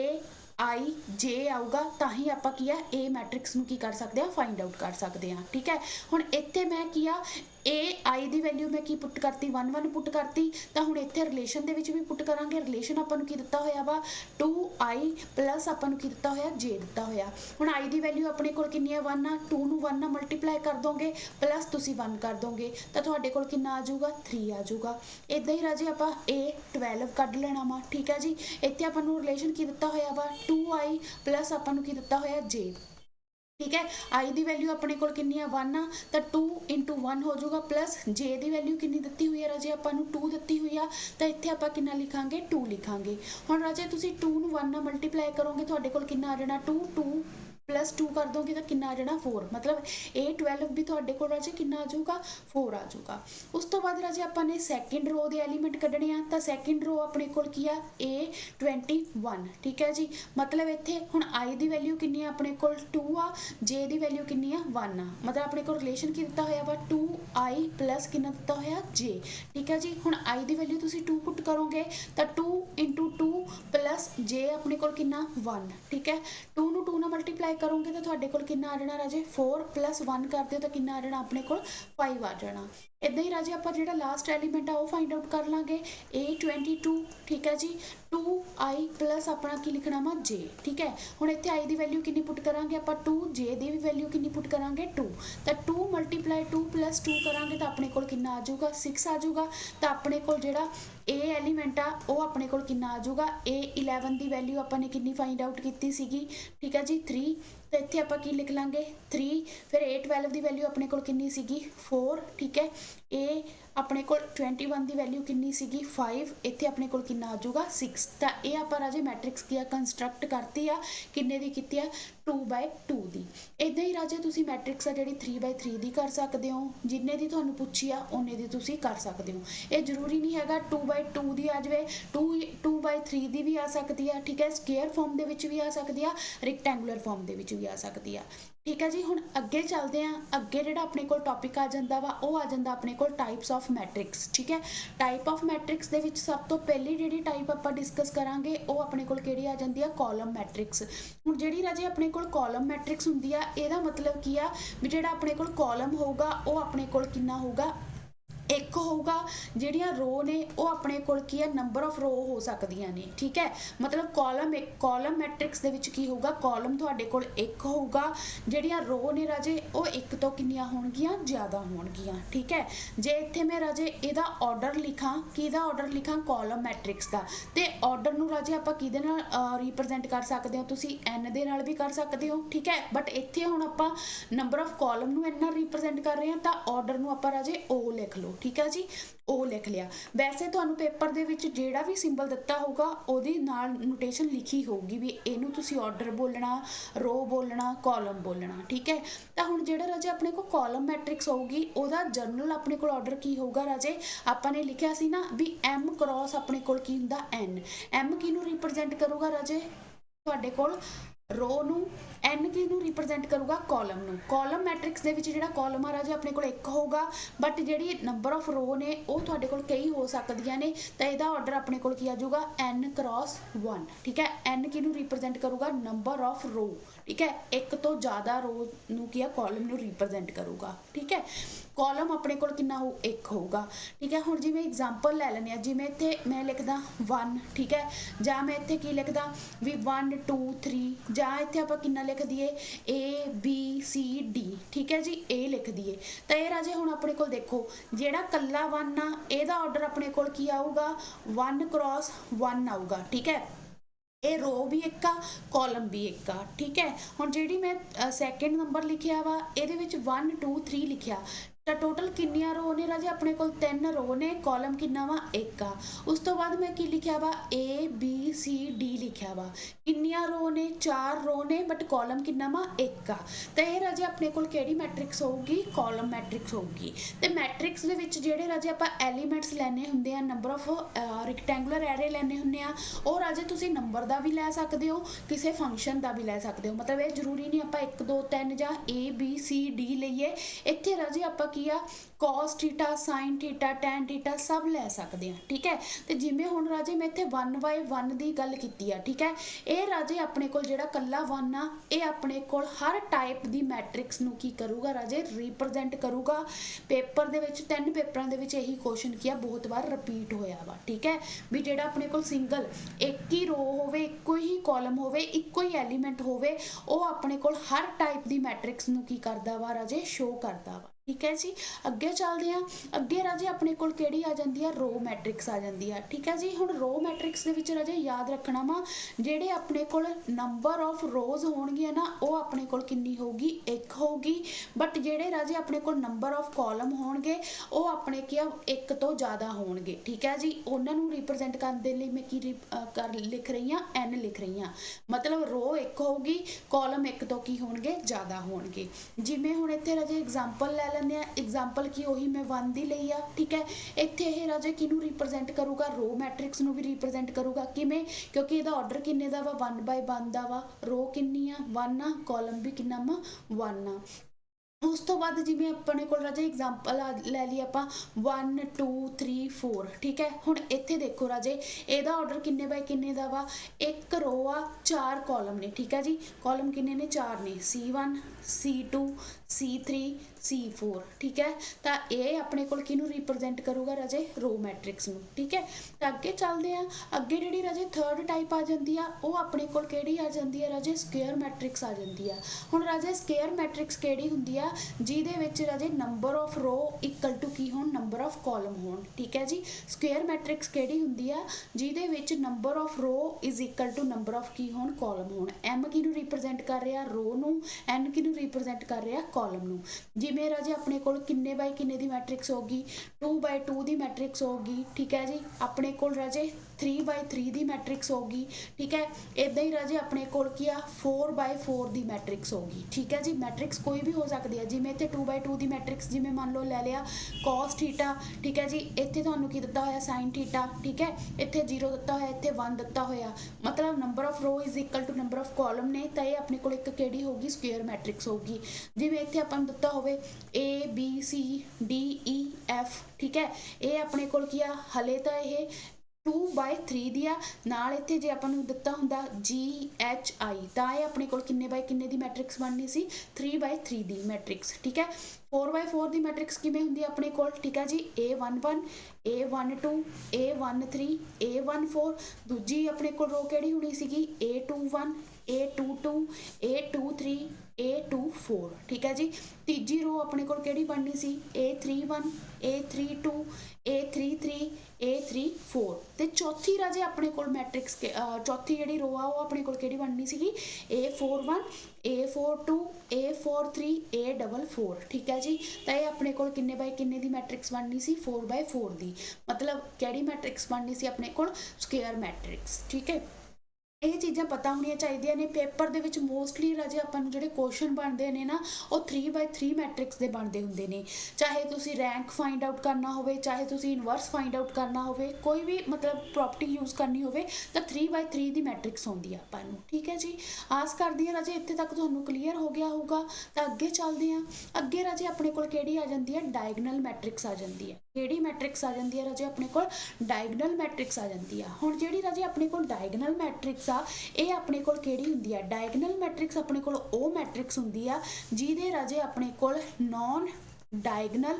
ਆਈ, ਜੇ ਆਊਗਾ, ਤਾਂ ਹੀ ਆਪਾਂ ਕੀ ਆ, a ਮੈਟ੍ਰਿਕਸ ਨੂੰ ਕੀ ਕਰ ਸਕਦੇ ਆ ਫਾਈਂਡ ਆਊਟ ਕਰ ਸਕਦੇ ਆ, ਠੀਕ ਹੈ? ਹੁਣ ਇੱਥੇ ਮੈਂ ਕੀ ਆ a i ਦੀ ਵੈਲਿਊ ਮੈਂ ਕੀ ਪੁੱਟ ਕਰਤੀ? 1 1 ਪੁੱਟ ਕਰਤੀ। ਤਾਂ ਹੁਣ ਇੱਥੇ ਰਿਲੇਸ਼ਨ ਦੇ ਵਿੱਚ ਵੀ ਪੁੱਟ ਕਰਾਂਗੇ। ਰਿਲੇਸ਼ਨ ਆਪਾਂ ਨੂੰ ਕੀ ਦਿੱਤਾ ਹੋਇਆ ਵਾ? 2i ਪਲੱਸ ਆਪਾਂ ਨੂੰ ਕੀ ਦਿੱਤਾ ਹੋਇਆ? J ਦਿੱਤਾ ਹੋਇਆ। ਹੁਣ i ਦੀ ਵੈਲਿਊ ਆਪਣੇ ਕੋਲ ਕਿੰਨੀ ਹੈ 1 ਆ। 2 ਨੂੰ 1 ਨਾਲ ਮਲਟੀਪਲਾਈ ਕਰ ਦੋਗੇ। ਪਲੱਸ ਤੁਸੀਂ 1 ਕਰ ਦੋਗੇ। ਤਾਂ ਤੁਹਾਡੇ ਕੋਲ ਕਿੰਨਾ ਆ ਜਾਊਗਾ? 3 ਆ ਜਾਊਗਾ। ਇਦਾਂ ਹੀ ਰਾਜੇ ਆਪਾਂ a 12 ਕੱਢ ਲੈਣਾ ਵਾ। ਠੀਕ ਹੈ ਜੀ? ਇੱਥੇ ਆਪਾਂ ਨੂੰ ਰਿਲੇਸ਼ਨ ਕੀ ਦਿੱਤਾ ਹੋਇਆ ਵਾ? 2i ਪਲੱਸ ਆਪਾਂ ਨੂੰ ਕੀ ਦਿੱਤਾ ਹੋਇਆ? J ਠੀਕ ਹੈ? i ਦੀ ਵੈਲਿਊ ਆਪਣੇ ਕੋਲ ਕਿੰਨੀ ਆ? 1 ਆ। ਤਾਂ 2 1 ਹੋ ਜਾਊਗਾ ਪਲੱਸ j ਦੀ ਵੈਲਿਊ ਕਿੰਨੀ ਦਿੱਤੀ ਹੋਈ ਹੈ ਰਾਜੇ? ਆਪਾਂ ਨੂੰ 2 ਦਿੱਤੀ ਹੋਈ ਆ। ਤਾਂ ਇੱਥੇ ਆਪਾਂ ਕਿੰਨਾ ਲਿਖਾਂਗੇ? 2 ਲਿਖਾਂਗੇ। ਹੁਣ ਰਾਜੇ, ਤੁਸੀਂ 2 ਨੂੰ 1 ਨਾਲ ਮਲਟੀਪਲਾਈ ਕਰੋਗੇ, ਤੁਹਾਡੇ ਕੋਲ ਕਿੰਨਾ ਆ ਜਾਣਾ? 2 2 ਪਲੱਸ 2 ਕਰ ਦੋਗੇ ਤਾਂ ਕਿੰਨਾ ਆ ਜਾਣਾ? 4 ਮਤਲਬ a12 ਵੀ ਤੁਹਾਡੇ ਕੋਲ ਰਾਜੇ ਕਿੰਨਾ ਆ ਜਾਊਗਾ? 4 ਆ ਜਾਊਗਾ। ਉਸ ਤੋਂ ਬਾਅਦ ਰਾਜੇ ਆਪਾਂ ਨੇ ਸੈਕਿੰਡ ਰੋ ਦੇ ਐਲੀਮੈਂਟ ਕੱਢਣੇ ਆ। ਤਾਂ ਸੈਕਿੰਡ ਰੋ ਆਪਣੇ ਕੋਲ ਕੀ ਆ? A21 ਠੀਕ ਹੈ ਜੀ? ਮਤਲਬ ਇੱਥੇ ਹੁਣ i ਦੀ ਵੈਲਿਊ ਕਿੰਨੀ ਆ? ਆਪਣੇ ਕੋਲ 2 ਆ। J ਦੀ ਵੈਲਿਊ ਕਿੰਨੀ ਆ? 1 ਆ। ਮਤਲਬ ਆਪਣੇ ਕੋਲ ਰਿਲੇਸ਼ਨ ਕੀ ਦਿੱਤਾ ਹੋਇਆ ਵਾ? 2i ਪਲੱਸ ਕਿੰਨਾ ਦਿੱਤਾ ਹੋਇਆ? J ਠੀਕ ਹੈ ਜੀ? ਹੁਣ i ਦੀ ਵੈਲਿਊ ਤੁਸੀਂ 2 ਪੁੱਟ ਕਰੋਗੇ, ਤਾਂ 2 2 ਪਲੱਸ j ਆਪਣੇ ਕੋਲ ਕਿੰਨਾ? 1 ਠੀਕ ਹੈ? 2 ਨੂੰ 2 ਨਾਲ ਮਲਟੀਪਲਾਈ ਕਰੋਗੇ ਤਾਂ ਤੁਹਾਡੇ ਕੋਲ ਕਿੰਨਾ ਆ ਜਾਣਾ ਰਾਜੇ? 4 1 ਕਰ ਦਿਓ ਤਾਂ ਕਿੰਨਾ ਆ ਜਾਣਾ ਆਪਣੇ ਕੋਲ? 5 ਆ ਜਾਣਾ। ਇਦਾਂ ਹੀ ਰਾਜੇ ਆਪਾਂ ਜਿਹੜਾ ਲਾਸਟ ਐਲੀਮੈਂਟ ਆ ਉਹ ਫਾਈਂਡ ਆਊਟ ਕਰ ਲਾਂਗੇ। A22 ਠੀਕ ਹੈ ਜੀ? 2i ਪਲੱਸ ਆਪਣਾ ਕੀ ਲਿਖਣਾ ਵਾ? J, ਠੀਕ ਹੈ? ਹੁਣ ਇੱਥੇ i ਦੀ ਵੈਲਿਊ ਕਿੰਨੀ ਪੁੱਟ ਕਰਾਂਗੇ ਆਪਾਂ? 2 j ਦੀ ਵੀ ਵੈਲਿਊ ਕਿੰਨੀ ਪੁੱਟ ਕਰਾਂਗੇ? 2 ਤਾਂ 2 2 2 ਕਰਾਂਗੇ ਤਾਂ ਆਪਣੇ ਕੋਲ ਕਿੰਨਾ ਆ ਜਾਊਗਾ? 6 ਆ ਜਾਊਗਾ। ਤਾਂ ਆਪਣੇ ਕੋਲ ਜਿਹੜਾ a ਐਲੀਮੈਂਟ ਆ, ਉਹ ਆਪਣੇ ਕੋਲ ਕਿੰਨਾ ਆ ਜਾਊਗਾ? A11 ਦੀ ਵੈਲਿਊ ਆਪਾਂ ਨੇ ਕਿੰਨੀ ਫਾਈਂਡ ਆਊਟ ਕੀਤੀ ਸੀਗੀ, ਠੀਕ ਹੈ ਜੀ? 3 ਤਾਂ ਇੱਥੇ ਆਪਾਂ ਕੀ ਲਿਖ ਲਾਂਗੇ? 3 ਫਿਰ a12 ਦੀ ਵੈਲਿਊ ਆਪਣੇ ਕੋਲ ਕਿੰਨੀ ਸੀਗੀ? 4 ਠੀਕ ਹੈ? A ਆਪਣੇ ਕੋਲ 21 ਦੀ ਵੈਲਿਊ ਕਿੰਨੀ ਸੀਗੀ? 5 ਇੱਥੇ ਆਪਣੇ ਕੋਲ ਕਿੰਨਾ ਆ ਜਾਊਗਾ? 6 ਤਾਂ ਇਹ ਆਪਾਂ ਰਾਜੇ ਮੈਟ੍ਰਿਕਸ ਕੀ ਆ ਕੰਸਟਰਕਟ ਕਰਤੀ ਆ, ਕਿੰਨੇ ਦੀ ਕੀਤੀ ਆ? 2/2 ਦੀ। ਇਦਾਂ ਹੀ ਰਾਜੇ ਤੁਸੀਂ ਮੈਟ੍ਰਿਕਸ ਆ ਜਿਹੜੀ 3/3 ਦੀ ਕਰ ਸਕਦੇ ਹੋ। ਜਿੰਨੇ ਦੀ ਤੁਹਾਨੂੰ ਪੁੱਛੀ ਆ, ਉਹਨੇ ਦੀ ਤੁਸੀਂ ਕਰ ਸਕਦੇ ਹੋ। ਇਹ ਜ਼ਰੂਰੀ ਨਹੀਂ ਹੈਗਾ 2/2 ਦੀ ਆ ਜਾਵੇ। 2 2/3 ਦੀ ਵੀ ਆ ਸਕਦੀ ਆ, ਠੀਕ ਹੈ? ਸਕੁਅਰ ਫਾਰਮ ਦੇ ਵਿੱਚ ਵੀ ਆ ਸਕਦੀ ਆ ਰੈਕਟੈਂਗੂਲਰ ਫਾਰਮ ਦੇ ਵਿੱਚ ਵੀ ਆ ਸਕਦੀ ਆ। ਠੀਕ ਹੈ ਜੀ, ਹੁਣ ਅੱਗੇ ਚੱਲਦੇ ਆ ਅੱਗੇ ਜਿਹੜਾ ਆਪਣੇ ਕੋਲ ਟੌਪਿਕ ਆ ਜਾਂਦਾ ਵਾ, ਉਹ ਆ ਜਾਂਦਾ ਆਪਣੇ ਕੋਲ ਟਾਈਪਸ ਆਫ ਮੈਟ੍ਰਿਕਸ ਠੀਕ ਹੈ? ਟਾਈਪ ਆਫ ਮੈਟ੍ਰਿਕਸ ਦੇ ਵਿੱਚ ਸਭ ਤੋਂ ਪਹਿਲੀ ਜਿਹੜੀ ਟਾਈਪ ਆਪਾਂ ਡਿਸਕਸ ਕਰਾਂਗੇ, ਉਹ ਆਪਣੇ ਕੋਲ ਕਿਹੜੀ ਆ ਜਾਂਦੀ ਆ? ਕਾਲਮ ਮੈਟ੍ਰਿਕਸ ਹੁਣ ਜਿਹੜੀ ਰਾਜੇ ਆਪਣੇ ਕੋਲ ਕਾਲਮ ਮੈਟ੍ਰਿਕਸ ਹੁੰਦੀ ਆ, ਇਹਦਾ ਮਤਲਬ ਕੀ ਆ? ਵੀ ਜਿਹੜਾ ਆਪਣੇ ਕੋਲ ਕਾਲਮ ਹੋਊਗਾ, ਉਹ ਆਪਣੇ ਕੋਲ ਕਿੰਨਾ ਹੋਊਗਾ? ਇੱਕ ਹੋਊਗਾ, ਜਿਹੜੀਆਂ ਰੋ ਨੇ, ਉਹ ਆਪਣੇ ਕੋਲ ਕੀ ਹੈ? ਨੰਬਰ ਆਫ ਰੋ ਹੋ ਸਕਦੀਆਂ ਨੇ, ਠੀਕ ਹੈ? ਮਤਲਬ ਕਾਲਮ ਇੱਕ ਕਾਲਮ ਮੈਟ੍ਰਿਕਸ ਦੇ ਵਿੱਚ ਕੀ ਹੋਊਗਾ? ਕਾਲਮ ਤੁਹਾਡੇ ਕੋਲ ਇੱਕ ਹੋਊਗਾ, ਜਿਹੜੀਆਂ ਰੋ ਨੇ ਰਾਜੇ, ਉਹ ਇੱਕ ਤੋਂ ਕਿੰਨੀਆਂ ਹੋਣਗੀਆਂ? ਜ਼ਿਆਦਾ ਹੋਣਗੀਆਂ, ਠੀਕ ਹੈ? ਜੇ ਇੱਥੇ ਮੈਂ ਰਾਜੇ ਇਹਦਾ ਆਰਡਰ ਲਿਖਾਂ, ਕਿਹਦਾ ਆਰਡਰ ਲਿਖਾਂ? ਕਾਲਮ ਮੈਟ੍ਰਿਕਸ ਦਾ। ਤੇ ਆਰਡਰ ਨੂੰ ਰਾਜੇ ਆਪਾਂ ਕਿਹਦੇ ਨਾਲ ਰਿਪਰੈਜ਼ੈਂਟ ਕਰ ਸਕਦੇ ਹੋ? ਤੁਸੀਂ n ਦੇ ਨਾਲ ਵੀ ਕਰ ਸਕਦੇ ਹੋ, ਠੀਕ ਹੈ? ਬਟ ਇੱਥੇ ਹੁਣ ਆਪਾਂ ਨੰਬਰ ਆਫ ਕਾਲਮ ਨੂੰ n ਨਾਲ ਰਿਪਰੈਜ਼ੈਂਟ ਕਰ ਰਹੇ ਹਾਂ, ਤਾਂ ਆਰਡਰ ਨੂੰ ਆਪਾਂ ਰਾਜੇ o ਲਿਖ ਲਓ ਠੀਕ ਹੈ ਜੀ? ਉਹ ਲਿਖ ਲਿਆ। ਵੈਸੇ ਤੁਹਾਨੂੰ ਪੇਪਰ ਦੇ ਵਿੱਚ ਜਿਹੜਾ ਵੀ ਸਿੰਬਲ ਦਿੱਤਾ ਹੋਊਗਾ, ਉਹਦੇ ਨਾਲ ਨੋਟੇਸ਼ਨ ਲਿਖੀ ਹੋਊਗੀ ਵੀ ਇਹਨੂੰ ਤੁਸੀਂ ਆਰਡਰ ਬੋਲਣਾ ਰੋ ਬੋਲਣਾ ਕਾਲਮ ਬੋਲਣਾ, ਠੀਕ ਹੈ? ਤਾਂ ਹੁਣ ਜਿਹੜਾ ਰਾਜੇ ਆਪਣੇ ਕੋਲ ਕਾਲਮ ਮੈਟ੍ਰਿਕਸ ਹੋਊਗੀ, ਉਹਦਾ ਜਨਰਲ ਆਪਣੇ ਕੋਲ ਆਰਡਰ ਕੀ ਹੋਊਗਾ ਰਾਜੇ? ਆਪਾਂ ਨੇ ਲਿਖਿਆ ਸੀ ਨਾ ਵੀ m ਕ੍ਰਾਸ ਆਪਣੇ ਕੋਲ ਕੀ ਹੁੰਦਾ? N m ਕਿਹਨੂੰ ਰਿਪਰੈਜ਼ੈਂਟ ਕਰੂਗਾ ਰਾਜੇ? ਤੁਹਾਡੇ ਕੋਲ ਰੋ ਨੂੰ, n ਨੂੰ ਰਿਪਰੈਜ਼ੈਂਟ ਕਰੂਗਾ ਕਾਲਮ ਨੂੰ। ਕਾਲਮ ਮੈਟ੍ਰਿਕਸ ਦੇ ਵਿੱਚ ਜਿਹੜਾ ਕਾਲਮ ਆ ਰਾਜੇ, ਆਪਣੇ ਕੋਲ ਇੱਕ ਹੋਊਗਾ ਬਟ ਜਿਹੜੀ ਨੰਬਰ ਆਫ ਰੋ ਨੇ, ਉਹ ਤੁਹਾਡੇ ਕੋਲ ਕਈ ਹੋ ਸਕਦੀਆਂ ਨੇ, ਤਾਂ ਇਹਦਾ ਆਰਡਰ ਆਪਣੇ ਕੋਲ ਕੀ ਆ ਜਾਊਗਾ? N ਕ੍ਰਾਸ 1 ਠੀਕ ਹੈ? N ਨੂੰ ਰਿਪਰੈਜ਼ੈਂਟ ਕਰੂਗਾ? ਨੰਬਰ ਆਫ ਰੋ ਠੀਕ ਹੈ? ਇੱਕ ਤੋਂ ਜ਼ਿਆਦਾ ਰੋ ਨੂੰ ਕੀ ਆ? ਕਾਲਮ ਨੂੰ ਰਿਪਰੈਜ਼ੈਂਟ ਕਰੂਗਾ, ਠੀਕ ਹੈ? ਕਾਲਮ ਆਪਣੇ ਕੋਲ ਕਿੰਨਾ ਹੋ ਇੱਕ ਹੋਊਗਾ। ਠੀਕ ਹੈ? ਹੁਣ ਜਿਵੇਂ ਐਗਜ਼ਾਮਪਲ ਲੈ ਲੈਂਦੇ ਆ ਜਿਵੇਂ ਇੱਥੇ ਮੈਂ ਲਿਖਦਾ 1 ਠੀਕ ਹੈ? ਜਾਂ ਮੈਂ ਇੱਥੇ ਕੀ ਲਿਖਦਾ? ਵੀ 1 2 3 ਜਾਂ ਇੱਥੇ ਆਪਾਂ ਕਿੰਨਾ ਲਿਖ ਦਈਏ? A, B, C, D, ਠੀਕ ਹੈ ਜੀ? A ਲਿਖ ਤਾਂ ਇਹ ਰਾਜੇ ਹੁਣ ਆਪਣੇ ਕੋਲ ਦੇਖੋ। ਜਿਹੜਾ ਕੱਲਾ 1 ਆ, ਇਹਦਾ ਆਰਡਰ ਆਪਣੇ ਕੋਲ ਕੀ ਆਊਗਾ? 1 ਕ੍ਰਾਸ 1 ਆਊਗਾ। ਠੀਕ ਹੈ? ਇਹ ਰੋ ਵੀ ਇੱਕ ਆ ਕਾਲਮ ਵੀ ਇੱਕ ਆ। ਠੀਕ ਹੈ? ਹੁਣ ਜਿਹੜੀ ਮੈਂ ਸੈਕਿੰਡ ਨੰਬਰ ਲਿਖਿਆ ਵਾ, ਇਹਦੇ ਵਿੱਚ 1 2 3 ਲਿਖਿਆ। ਤਾਂ ਟੋਟਲ ਕਿੰਨੀਆਂ ਰੋ ਨੇ ਰਾਜੇ? ਆਪਣੇ ਕੋਲ ਤਿੰਨ ਰੋ ਨੇ ਕਾਲਮ ਕਿੰਨਾ ਵਾ? ਇੱਕ ਆ। ਉਸ ਤੋਂ ਬਾਅਦ ਮੈਂ ਕੀ ਲਿਖਿਆ ਵਾ? A, B, C, D ਲਿਖਿਆ ਵਾ। ਕਿੰਨੀਆਂ ਰੋ ਨੇ? ਚਾਰ ਰੋ ਨੇ ਬਟ ਕਾਲਮ ਕਿੰਨਾ ਵਾ? ਇੱਕ ਆ। ਤਾਂ ਇਹ ਰਾਜੇ ਆਪਣੇ ਕੋਲ ਕਿਹੜੀ ਮੈਟ੍ਰਿਕਸ ਹੋਊਗੀ? ਕਾਲਮ ਮੈਟ੍ਰਿਕਸ ਹੋਊਗੀ। ਤੇ ਮੈਟ੍ਰਿਕਸ ਦੇ ਵਿੱਚ ਜਿਹੜੇ ਰਾਜੇ ਆਪਾਂ ਐਲੀਮੈਂਟਸ ਲੈਣੇ ਹੁੰਦੇ ਆ ਨੰਬਰ ਆਫ ਰੈਕਟੈਂਗੂਲਰ ਐਰੇ ਲੈਣੇ ਹੁੰਦੇ ਆ, ਉਹ ਰਾਜੇ ਤੁਸੀਂ ਨੰਬਰ ਦਾ ਵੀ ਲੈ ਸਕਦੇ ਹੋ, ਕਿਸੇ ਫੰਕਸ਼ਨ ਦਾ ਵੀ ਲੈ ਸਕਦੇ ਹੋ। ਮਤਲਬ ਇਹ ਜ਼ਰੂਰੀ ਨਹੀਂ ਆਪਾਂ 1 2 3 ਜਾਂ A, B, C, D ਲਈਏ। ਇੱਥੇ ਰਾਜੇ ਆਪਾਂ ਕੀ ਆ? cos theta sin theta tan theta ਸਭ ਲੈ ਸਕਦੇ ਆ ਠੀਕ ਹੈ? ਤੇ ਜਿਵੇਂ ਹੁਣ ਰਾਜੇ ਮੈਂ ਇੱਥੇ 1 ਬਾਈ 1 ਦੀ ਗੱਲ ਕੀਤੀ ਆ, ਠੀਕ ਹੈ? ਇਹ ਰਾਜੇ ਆਪਣੇ ਕੋਲ ਜਿਹੜਾ ਕੱਲਾ 1 ਆ, ਇਹ ਆਪਣੇ ਕੋਲ ਹਰ ਟਾਈਪ ਦੀ ਮੈਟ੍ਰਿਕਸ ਨੂੰ ਕੀ ਕਰੂਗਾ ਰਾਜੇ? ਰਿਪਰੈਜ਼ੈਂਟ ਕਰੂਗਾ। ਪੇਪਰ ਦੇ ਵਿੱਚ, ਤਿੰਨ ਪੇਪਰਾਂ ਦੇ ਵਿੱਚ ਇਹੀ ਕੁਐਸਚਨ ਕੀ ਆ? ਬਹੁਤ ਵਾਰ ਰਿਪੀਟ ਹੋਇਆ ਵਾ, ਠੀਕ ਹੈ? ਵੀ ਜਿਹੜਾ ਆਪਣੇ ਕੋਲ ਸਿੰਗਲ ਇੱਕ ਹੀ ਰੋ ਹੋਵੇ, ਇੱਕੋ ਹੀ ਕਾਲਮ ਹੋਵੇ, ਇੱਕੋ ਹੀ ਐਲੀਮੈਂਟ ਹੋਵੇ, ਉਹ ਆਪਣੇ ਕੋਲ ਹਰ ਟਾਈਪ ਦੀ ਮੈਟ੍ਰਿਕਸ ਨੂੰ ਕੀ ਕਰਦਾ ਵਾ ਰਾਜੇ? ਸ਼ੋ ਕਰਦਾ ਵਾ। ਠੀਕ ਹੈ ਜੀ, ਅੱਗੇ ਚੱਲਦੇ ਹਾਂ। ਅੱਗੇ ਰਾਜੇ ਆਪਣੇ ਕੋਲ ਕਿਹੜੀ ਆ ਜਾਂਦੀ ਆ? ਰੋ ਮੈਟ੍ਰਿਕਸ ਆ ਜਾਂਦੀ ਆ। ਠੀਕ ਹੈ ਜੀ, ਹੁਣ ਰੋ ਮੈਟ੍ਰਿਕਸ ਦੇ ਵਿੱਚ ਰਾਜੇ ਯਾਦ ਰੱਖਣਾ ਵਾ, ਜਿਹੜੇ ਆਪਣੇ ਕੋਲ ਨੰਬਰ ਆਫ ਰੋਜ਼ ਹੋਣਗੀਆਂ ਨਾ, ਉਹ ਆਪਣੇ ਕੋਲ ਕਿੰਨੀ ਹੋਊਗੀ? ਇੱਕ ਹੋਊਗੀ। ਬਟ ਜਿਹੜੇ ਰਾਜੇ ਆਪਣੇ ਕੋਲ ਨੰਬਰ ਆਫ ਕਾਲਮ ਹੋਣਗੇ, ਉਹ ਆਪਣੇ ਕੀ ਆ ਇੱਕ ਤੋਂ ਜ਼ਿਆਦਾ ਹੋਣਗੇ। ਠੀਕ ਹੈ ਜੀ, ਉਹਨਾਂ ਨੂੰ ਰਿਪਰੈਜ਼ੈਂਟ ਕਰਨ ਦੇ ਲਈ ਮੈਂ ਕੀ ਰਿਪ- ਕਰ ਲਿਖ ਰਹੀ ਆ n ਲਿਖ ਰਹੀ ਆ ਮਤਲਬ ਰੋ ਇੱਕ ਹੋਊਗੀ ਕਾਲਮ ਇੱਕ ਤੋਂ ਕੀ ਹੋਣਗੇ? ਜ਼ਿਆਦਾ ਹੋਣਗੇ। ਜਿਵੇਂ ਹੁਣ ਇੱਥੇ ਰਾਜੇ ਐਗਜ਼ਾਮਪਲ ਲੈ ਲੈਂਦੇ ਆ ਐਗਜ਼ਾਮਪਲ ਕੀ ਉਹੀ ਮੈਂ 1 ਦੀ ਲਈ ਆ, ਠੀਕ ਹੈ? ਇੱਥੇ ਇਹ ਰਾਜੇ ਕਿਹਨੂੰ ਰਿਪਰੈਜ਼ੈਂਟ ਕਰੂਗਾ? ਰੋ ਮੈਟ੍ਰਿਕਸ ਨੂੰ ਵੀ ਰਿਪਰੈਜ਼ੈਂਟ ਕਰੂਗਾ। ਕਿਵੇਂ? ਕਿਉਂਕਿ ਇਹਦਾ ਆਰਡਰ ਕਿੰਨੇ ਦਾ ਵਾ? 1 ਬਾਈ 1 ਦਾ ਵਾ। ਰੋ ਕਿੰਨੀ ਆ? 1 ਆ। ਕਾਲਮ ਵੀ ਕਿੰਨਾ ਵਾ? 1 ਆ। ਉਸ ਤੋਂ ਬਾਅਦ ਜਿਵੇਂ ਆਪਣੇ ਕੋਲ ਰਾਜੇ ਐਗਜ਼ਾਮਪਲ ਲੈ ਲਈ ਆਪਾਂ। 1 2 3 4 ਠੀਕ ਹੈ? ਹੁਣ ਇੱਥੇ ਦੇਖੋ ਰਾਜੇ, ਇਹਦਾ ਆਰਡਰ ਕਿੰਨੇ ਬਾਈ ਕਿੰਨੇ ਦਾ ਵਾ? ਇੱਕ ਰੋ ਆ, ਚਾਰ ਕਾਲਮ ਨੇ, ਠੀਕ ਹੈ ਜੀ? ਕਾਲਮ ਕਿੰਨੇ ਨੇ? ਚਾਰ ਨੇ। C1 C2 C3 C4 ਠੀਕ ਹੈ? ਤਾਂ ਇਹ ਆਪਣੇ ਕੋਲ ਕਿਹਨੂੰ ਰਿਪਰੈਜ਼ੈਂਟ ਕਰੂਗਾ ਰਾਜੇ? ਰੋ ਮੈਟ੍ਰਿਕਸ ਨੂੰ, ਠੀਕ ਹੈ? ਤਾਂ ਅੱਗੇ ਚੱਲਦੇ ਆ ਅੱਗੇ ਜਿਹੜੀ ਰਾਜੇ ਥਰਡ ਟਾਈਪ ਆ ਜਾਂਦੀ ਆ, ਉਹ ਆਪਣੇ ਕੋਲ ਕਿਹੜੀ ਆ ਜਾਂਦੀ ਆ ਰਾਜੇ? ਸਕੁਅਰ ਮੈਟ੍ਰਿਕਸ ਆ ਜਾਂਦੀ ਆ। ਹੁਣ ਰਾਜੇ ਸਕੁਅਰ ਮੈਟ੍ਰਿਕਸ ਕਿਹੜੀ ਹੁੰਦੀ ਆ? ਜਿਹਦੇ ਵਿੱਚ ਰਾਜੇ number of row equal to ਕੀ ਹੋਣ? ਨੰਬਰ ਆਫ ਕਾਲਮ ਹੋਣ, ਠੀਕ ਹੈ ਜੀ? ਸਕੁਅਰ ਮੈਟ੍ਰਿਕਸ ਕਿਹੜੀ ਹੁੰਦੀ ਆ? ਜਿਹਦੇ ਵਿੱਚ number of row is equal to number of ਕੀ ਹੋਣ? ਕਾਲਮ ਹੋਣ। M ਕਿਹਨੂੰ ਰਿਪਰੈਜ਼ੈਂਟ ਕਰ ਰਿਹਾ? ਰੋ ਨੂੰ। N ਕਿਹਨੂੰ ਰਿਪਰੈਜ਼ੈਂਟ ਕਰ ਰਿਹਾ? ਕਾਲਮ ਨੂੰ। ਜਿਵੇਂ ਰਾਜੇ ਆਪਣੇ ਕੋਲ ਕਿੰਨੇ ਬਾਈ ਕਿੰਨੇ ਦੀ ਮੈਟ੍ਰਿਕਸ ਹੋਗੀ 2 ਬਾਈ 2 ਦੀ ਮੈਟ੍ਰਿਕਸ ਹੋਗੀ ਠੀਕ ਹੈ ਜੀ? ਆਪਣੇ ਕੋਲ ਰਾਜੇ 3 ਬਾਈ 3 ਦੀ ਮੈਟ੍ਰਿਕਸ ਹੋਗੀ ਠੀਕ ਹੈ? ਇਦਾਂ ਹੀ ਰਾਜੇ ਆਪਣੇ ਕੋਲ ਕੀ ਆ? 4 ਬਾਈ 4 ਦੀ ਮੈਟ੍ਰਿਕਸ ਹੋਗੀ ਠੀਕ ਹੈ ਜੀ? ਮੈਟ੍ਰਿਕਸ ਕੋਈ ਵੀ ਹੋ ਸਕਦੀ ਹੈ, ਜਿਵੇਂ ਇੱਥੇ 2 ਬਾਈ 2 ਦੀ ਮੈਟ੍ਰਿਕਸ ਜਿਵੇਂ ਮੰਨ ਲਓ ਲੈ ਲਿਆ, cos ਥੀਟਾ ਠੀਕ ਹੈ ਜੀ? ਇੱਥੇ ਤੁਹਾਨੂੰ ਕੀ ਦਿੱਤਾ ਹੋਇਆ? sin ਥੀਟਾ ਠੀਕ ਹੈ? ਇੱਥੇ 0 ਦਿੱਤਾ ਹੋਇਆ, ਇੱਥੇ 1 ਦਿੱਤਾ ਹੋਇਆ। ਮਤਲਬ number of row is equal to number of column ਨੇ, ਤਾਂ ਇਹ ਆਪਣੇ ਕੋਲ ਇੱਕ ਕਿਹੜੀ ਹੋਗੀ ਸਕੁਅਰ ਮੈਟ੍ਰਿਕਸ ਹੋਗੀ ਜਿਵੇਂ ਇੱਥੇ ਆਪਾਂ ਨੂੰ ਦਿੱਤਾ ਹੋਵੇ A, B, C, D E F, ਠੀਕ ਹੈ? ਇਹ ਆਪਣੇ ਕੋਲ ਕੀ ਆ? ਹਲੇ ਤਾਂ ਇਹ 2 ਬਾਈ 3 ਦੀ ਆ। ਨਾਲ ਇੱਥੇ ਜੇ ਆਪਾਂ ਨੂੰ ਦਿੱਤਾ ਹੁੰਦਾ G H I, ਤਾਂ ਇਹ ਆਪਣੇ ਕੋਲ ਕਿੰਨੇ ਬਾਈ ਕਿੰਨੇ ਦੀ ਮੈਟ੍ਰਿਕਸ ਬਣਨੀ ਸੀ? 3 ਬਾਈ 3 ਦੀ ਮੈਟ੍ਰਿਕਸ ਠੀਕ ਹੈ? 4 ਬਾਈ 4 ਦੀ ਮੈਟ੍ਰਿਕਸ ਕਿਵੇਂ ਹੁੰਦੀ ਹੈ ਆਪਣੇ ਕੋਲ? ਠੀਕ ਹੈ ਜੀ A11 A12 A13 A14 ਦੂਜੀ ਆਪਣੇ ਕੋਲ ਰੋ ਕਿਹੜੀ ਹੋਣੀ ਸੀਗੀ? A21 A22 A23 A24 ਠੀਕ ਹੈ ਜੀ? ਤੀਜੀ ਰੋ ਆਪਣੇ ਕੋਲ ਕਿਹੜੀ ਬਣਨੀ ਸੀ? A31 A32 A33 A34 ਤੇ ਚੌਥੀ ਰਾਜੇ ਆਪਣੇ ਕੋਲ ਮੈਟ੍ਰਿਕਸ ਚੌਥੀ ਜਿਹੜੀ ਰੋ ਆ, ਉਹ ਆਪਣੇ ਕੋਲ ਕਿਹੜੀ ਬਣਨੀ ਸੀਗੀ? A41 A42 A43 A44 ਠੀਕ ਹੈ ਜੀ? ਤਾਂ ਇਹ ਆਪਣੇ ਕੋਲ ਕਿੰਨੇ ਬਾਈ ਕਿੰਨੇ ਦੀ ਮੈਟ੍ਰਿਕਸ ਬਣਨੀ ਸੀ? 4 ਬਾਈ 4 ਦੀ। ਮਤਲਬ ਕਿਹੜੀ ਮੈਟ੍ਰਿਕਸ ਬਣਨੀ ਸੀ ਆਪਣੇ ਕੋਲ? ਸਕੁਅਰ ਮੈਟ੍ਰਿਕਸ ਠੀਕ ਹੈ? ਇਹ ਚੀਜ਼ਾਂ ਪਤਾ ਹੋਣੀਆਂ ਚਾਹੀਦੀਆਂ ਨੇ। ਪੇਪਰ ਦੇ ਵਿੱਚ ਮੋਸਟਲੀ ਰਾਜੇ ਆਪਾਂ ਨੂੰ ਜਿਹੜੇ ਕੁਐਸਚਨ ਬਣਦੇ ਨੇ ਨਾ, ਉਹ 3/3 ਮੈਟ੍ਰਿਕਸ ਦੇ ਬਣਦੇ ਹੁੰਦੇ ਨੇ। ਚਾਹੇ ਤੁਸੀਂ ਰੈਂਕ ਫਾਈਂਡ ਆਊਟ ਕਰਨਾ ਹੋਵੇ, ਚਾਹੇ ਤੁਸੀਂ ਇਨਵਰਸ ਫਾਈਂਡ ਆਊਟ ਕਰਨਾ ਹੋਵੇ, ਕੋਈ ਵੀ ਮਤਲਬ ਪ੍ਰੋਪਰਟੀ ਯੂਜ਼ ਕਰਨੀ ਹੋਵੇ, ਤਾਂ 3/3 ਦੀ ਮੈਟ੍ਰਿਕਸ ਹੁੰਦੀ ਆ ਆਪਾਂ ਨੂੰ। ਠੀਕ ਹੈ ਜੀ? ਆਸ ਕਰਦੀ ਹਾਂ ਰਾਜੇ ਇੱਥੇ ਤੱਕ ਤੁਹਾਨੂੰ ਕਲੀਅਰ ਹੋ ਗਿਆ ਹੋਊਗਾ। ਤਾਂ ਅੱਗੇ ਚੱਲਦੇ ਹਾਂ। ਅੱਗੇ ਰਾਜੇ ਆਪਣੇ ਕੋਲ ਕਿਹੜੀ ਆ ਜਾਂਦੀ ਹੈ? ਡਾਇਗਨਲ ਮੈਟ੍ਰਿਕਸ ਆ ਜਾਂਦੀ ਹੈ। ਕਿਹੜੀ ਮੈਟ੍ਰਿਕਸ ਆ ਜਾਂਦੀ ਹੈ ਰਾਜੇ ਆਪਣੇ ਕੋਲ ਡਾਇਗਨਲ ਮੈਟ੍ਰਿਕਸ ਆ ਜਾਂਦੀ ਆ। ਹੁਣ ਜਿਹੜੀ ਰਾਜੇ ਆਪਣੇ ਕੋਲ ਡਾਇਗਨਲ ਮੈਟ੍ਰਿਕਸ ਆ, ਇਹ ਆਪਣੇ ਕੋਲ ਕਿਹੜੀ ਹੁੰਦੀ ਆ? ਡਾਇਗਨਲ ਮੈਟ੍ਰਿਕਸ ਆਪਣੇ ਕੋਲ ਉਹ ਮੈਟ੍ਰਿਕਸ ਹੁੰਦੀ ਆ, ਜਿਹਦੇ ਰਾਜੇ ਆਪਣੇ ਕੋਲ ਨੌਨ ਡਾਇਗਨਲ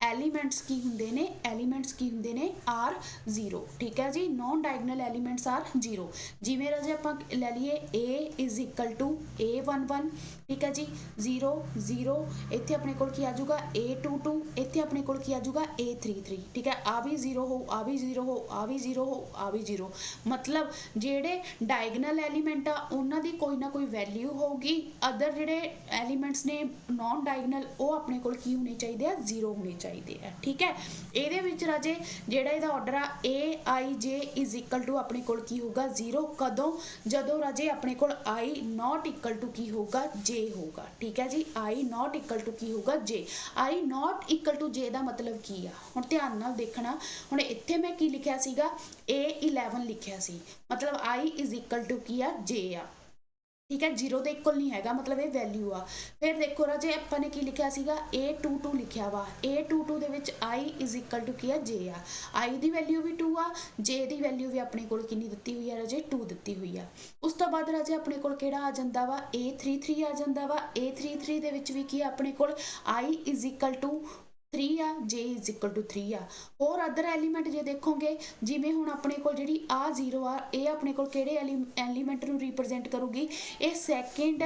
ਐਲੀਮੈਂਟਸ ਕੀ ਹੁੰਦੇ ਨੇ? ਐਲੀਮੈਂਟਸ ਕੀ ਹੁੰਦੇ ਨੇ? ਆਰ 0 ਠੀਕ ਹੈ ਜੀ? ਨਾਨ ਡਾਇਗਨਲ ਐਲੀਮੈਂਟਸ ਆਰ 0 ਜਿਵੇਂ ਰਾਜੇ ਆਪਾਂ ਲੈ ਲਈਏ, a a11 ਠੀਕ ਹੈ ਜੀ? 0 0 ਇੱਥੇ ਆਪਣੇ ਕੋਲ ਕੀ ਆ ਜਾਊਗਾ? A22 ਇੱਥੇ ਆਪਣੇ ਕੋਲ ਕੀ ਆ ਜਾਊਗਾ? A33 ਠੀਕ ਹੈ? ਆ ਵੀ 0 ਹੋ, ਆ ਵੀ 0 ਹੋ, ਆ ਵੀ 0 ਹੋ, ਆ ਵੀ 0 ਮਤਲਬ ਜਿਹੜੇ ਡਾਇਗਨਲ ਐਲੀਮੈਂਟ ਆ, ਉਹਨਾਂ ਦੀ ਕੋਈ ਨਾ ਕੋਈ ਵੈਲਿਊ ਹੋਊਗੀ। ਅਦਰ ਜਿਹੜੇ ਐਲੀਮੈਂਟਸ ਨੇ ਨਾਨ ਡਾਇਗਨਲ ਉਹ ਆਪਣੇ ਕੋਲ ਕੀ ਹੋਣੇ ਚਾਹੀਦੇ ਆ? 0 ਹੋਣੇ ਚਾਹੀਦੇ। ਚਾਹੀਦੇ ਆ, ਠੀਕ ਹੈ? ਇਹਦੇ ਵਿੱਚ ਰਾਜੇ ਜਿਹੜਾ ਇਹਦਾ ਆਰਡਰ ਆ, a, i, j is equal to ਆਪਣੇ ਕੋਲ ਕੀ ਹੋਊਗਾ? 0 ਕਦੋਂ? ਜਦੋਂ ਰਾਜੇ ਆਪਣੇ ਕੋਲ i not equal to ਕੀ ਹੋਊਗਾ? J ਹੋਊਗਾ, ਠੀਕ ਹੈ ਜੀ? I not equal to ਕੀ ਹੋਊਗਾ? J i not equal to j ਦਾ ਮਤਲਬ ਕੀ ਆ? ਹੁਣ ਧਿਆਨ ਨਾਲ ਦੇਖਣਾ। ਹੁਣ ਇੱਥੇ ਮੈਂ ਕੀ ਲਿਖਿਆ ਸੀਗਾ? A11 ਲਿਖਿਆ ਸੀ। ਮਤਲਬ i is equal to ਕੀ ਆ? J ਆ। ਠੀਕ ਹੈ 0 ਦੇ ਇਕੁਅਲ ਨਹੀਂ ਹੈਗਾ, ਮਤਲਬ ਇਹ ਵੈਲਿਊ ਆ। ਫਿਰ ਦੇਖੋ ਰਾਜੇ, ਆਪਾਂ ਨੇ ਕੀ ਲਿਖਿਆ ਸੀਗਾ? A22 ਲਿਖਿਆ ਵਾ। A22 ਦੇ ਵਿੱਚ i is equal to ਕੀ ਆ? J ਆ। I ਦੀ ਵੈਲਿਊ ਵੀ 2 ਆ, j ਦੀ ਵੈਲਿਊ ਵੀ ਆਪਣੇ ਕੋਲ ਕਿੰਨੀ ਦਿੱਤੀ ਹੋਈ ਆ ਰਾਜੇ? 2 ਦਿੱਤੀ ਹੋਈ ਆ। ਉਸ ਤੋਂ ਬਾਅਦ ਰਾਜੇ, ਆਪਣੇ ਕੋਲ ਕਿਹੜਾ ਆ ਜਾਂਦਾ ਵਾ? A33 ਆ ਜਾਂਦਾ ਵਾ। A33 ਦੇ ਵਿੱਚ ਵੀ ਕੀ ਆ? ਆਪਣੇ ਕੋਲ i is equal to 3 ਆ, j is equal to 3 ਆ। ਹੋਰ ਅਦਰ ਐਲੀਮੈਂਟ ਜੇ ਦੇਖੋਗੇ, ਜਿਵੇਂ ਹੁਣ ਆਪਣੇ ਕੋਲ ਜਿਹੜੀ ਆ 0 ਆ, ਇਹ ਆਪਣੇ ਕੋਲ ਕਿਹੜੇ ਐਲੀਮੈਂਟ ਨੂੰ ਰਿਪਰੈਜ਼ੈਂਟ ਕਰੂਗੀ? ਇਹ ਸੈਕਿੰਡ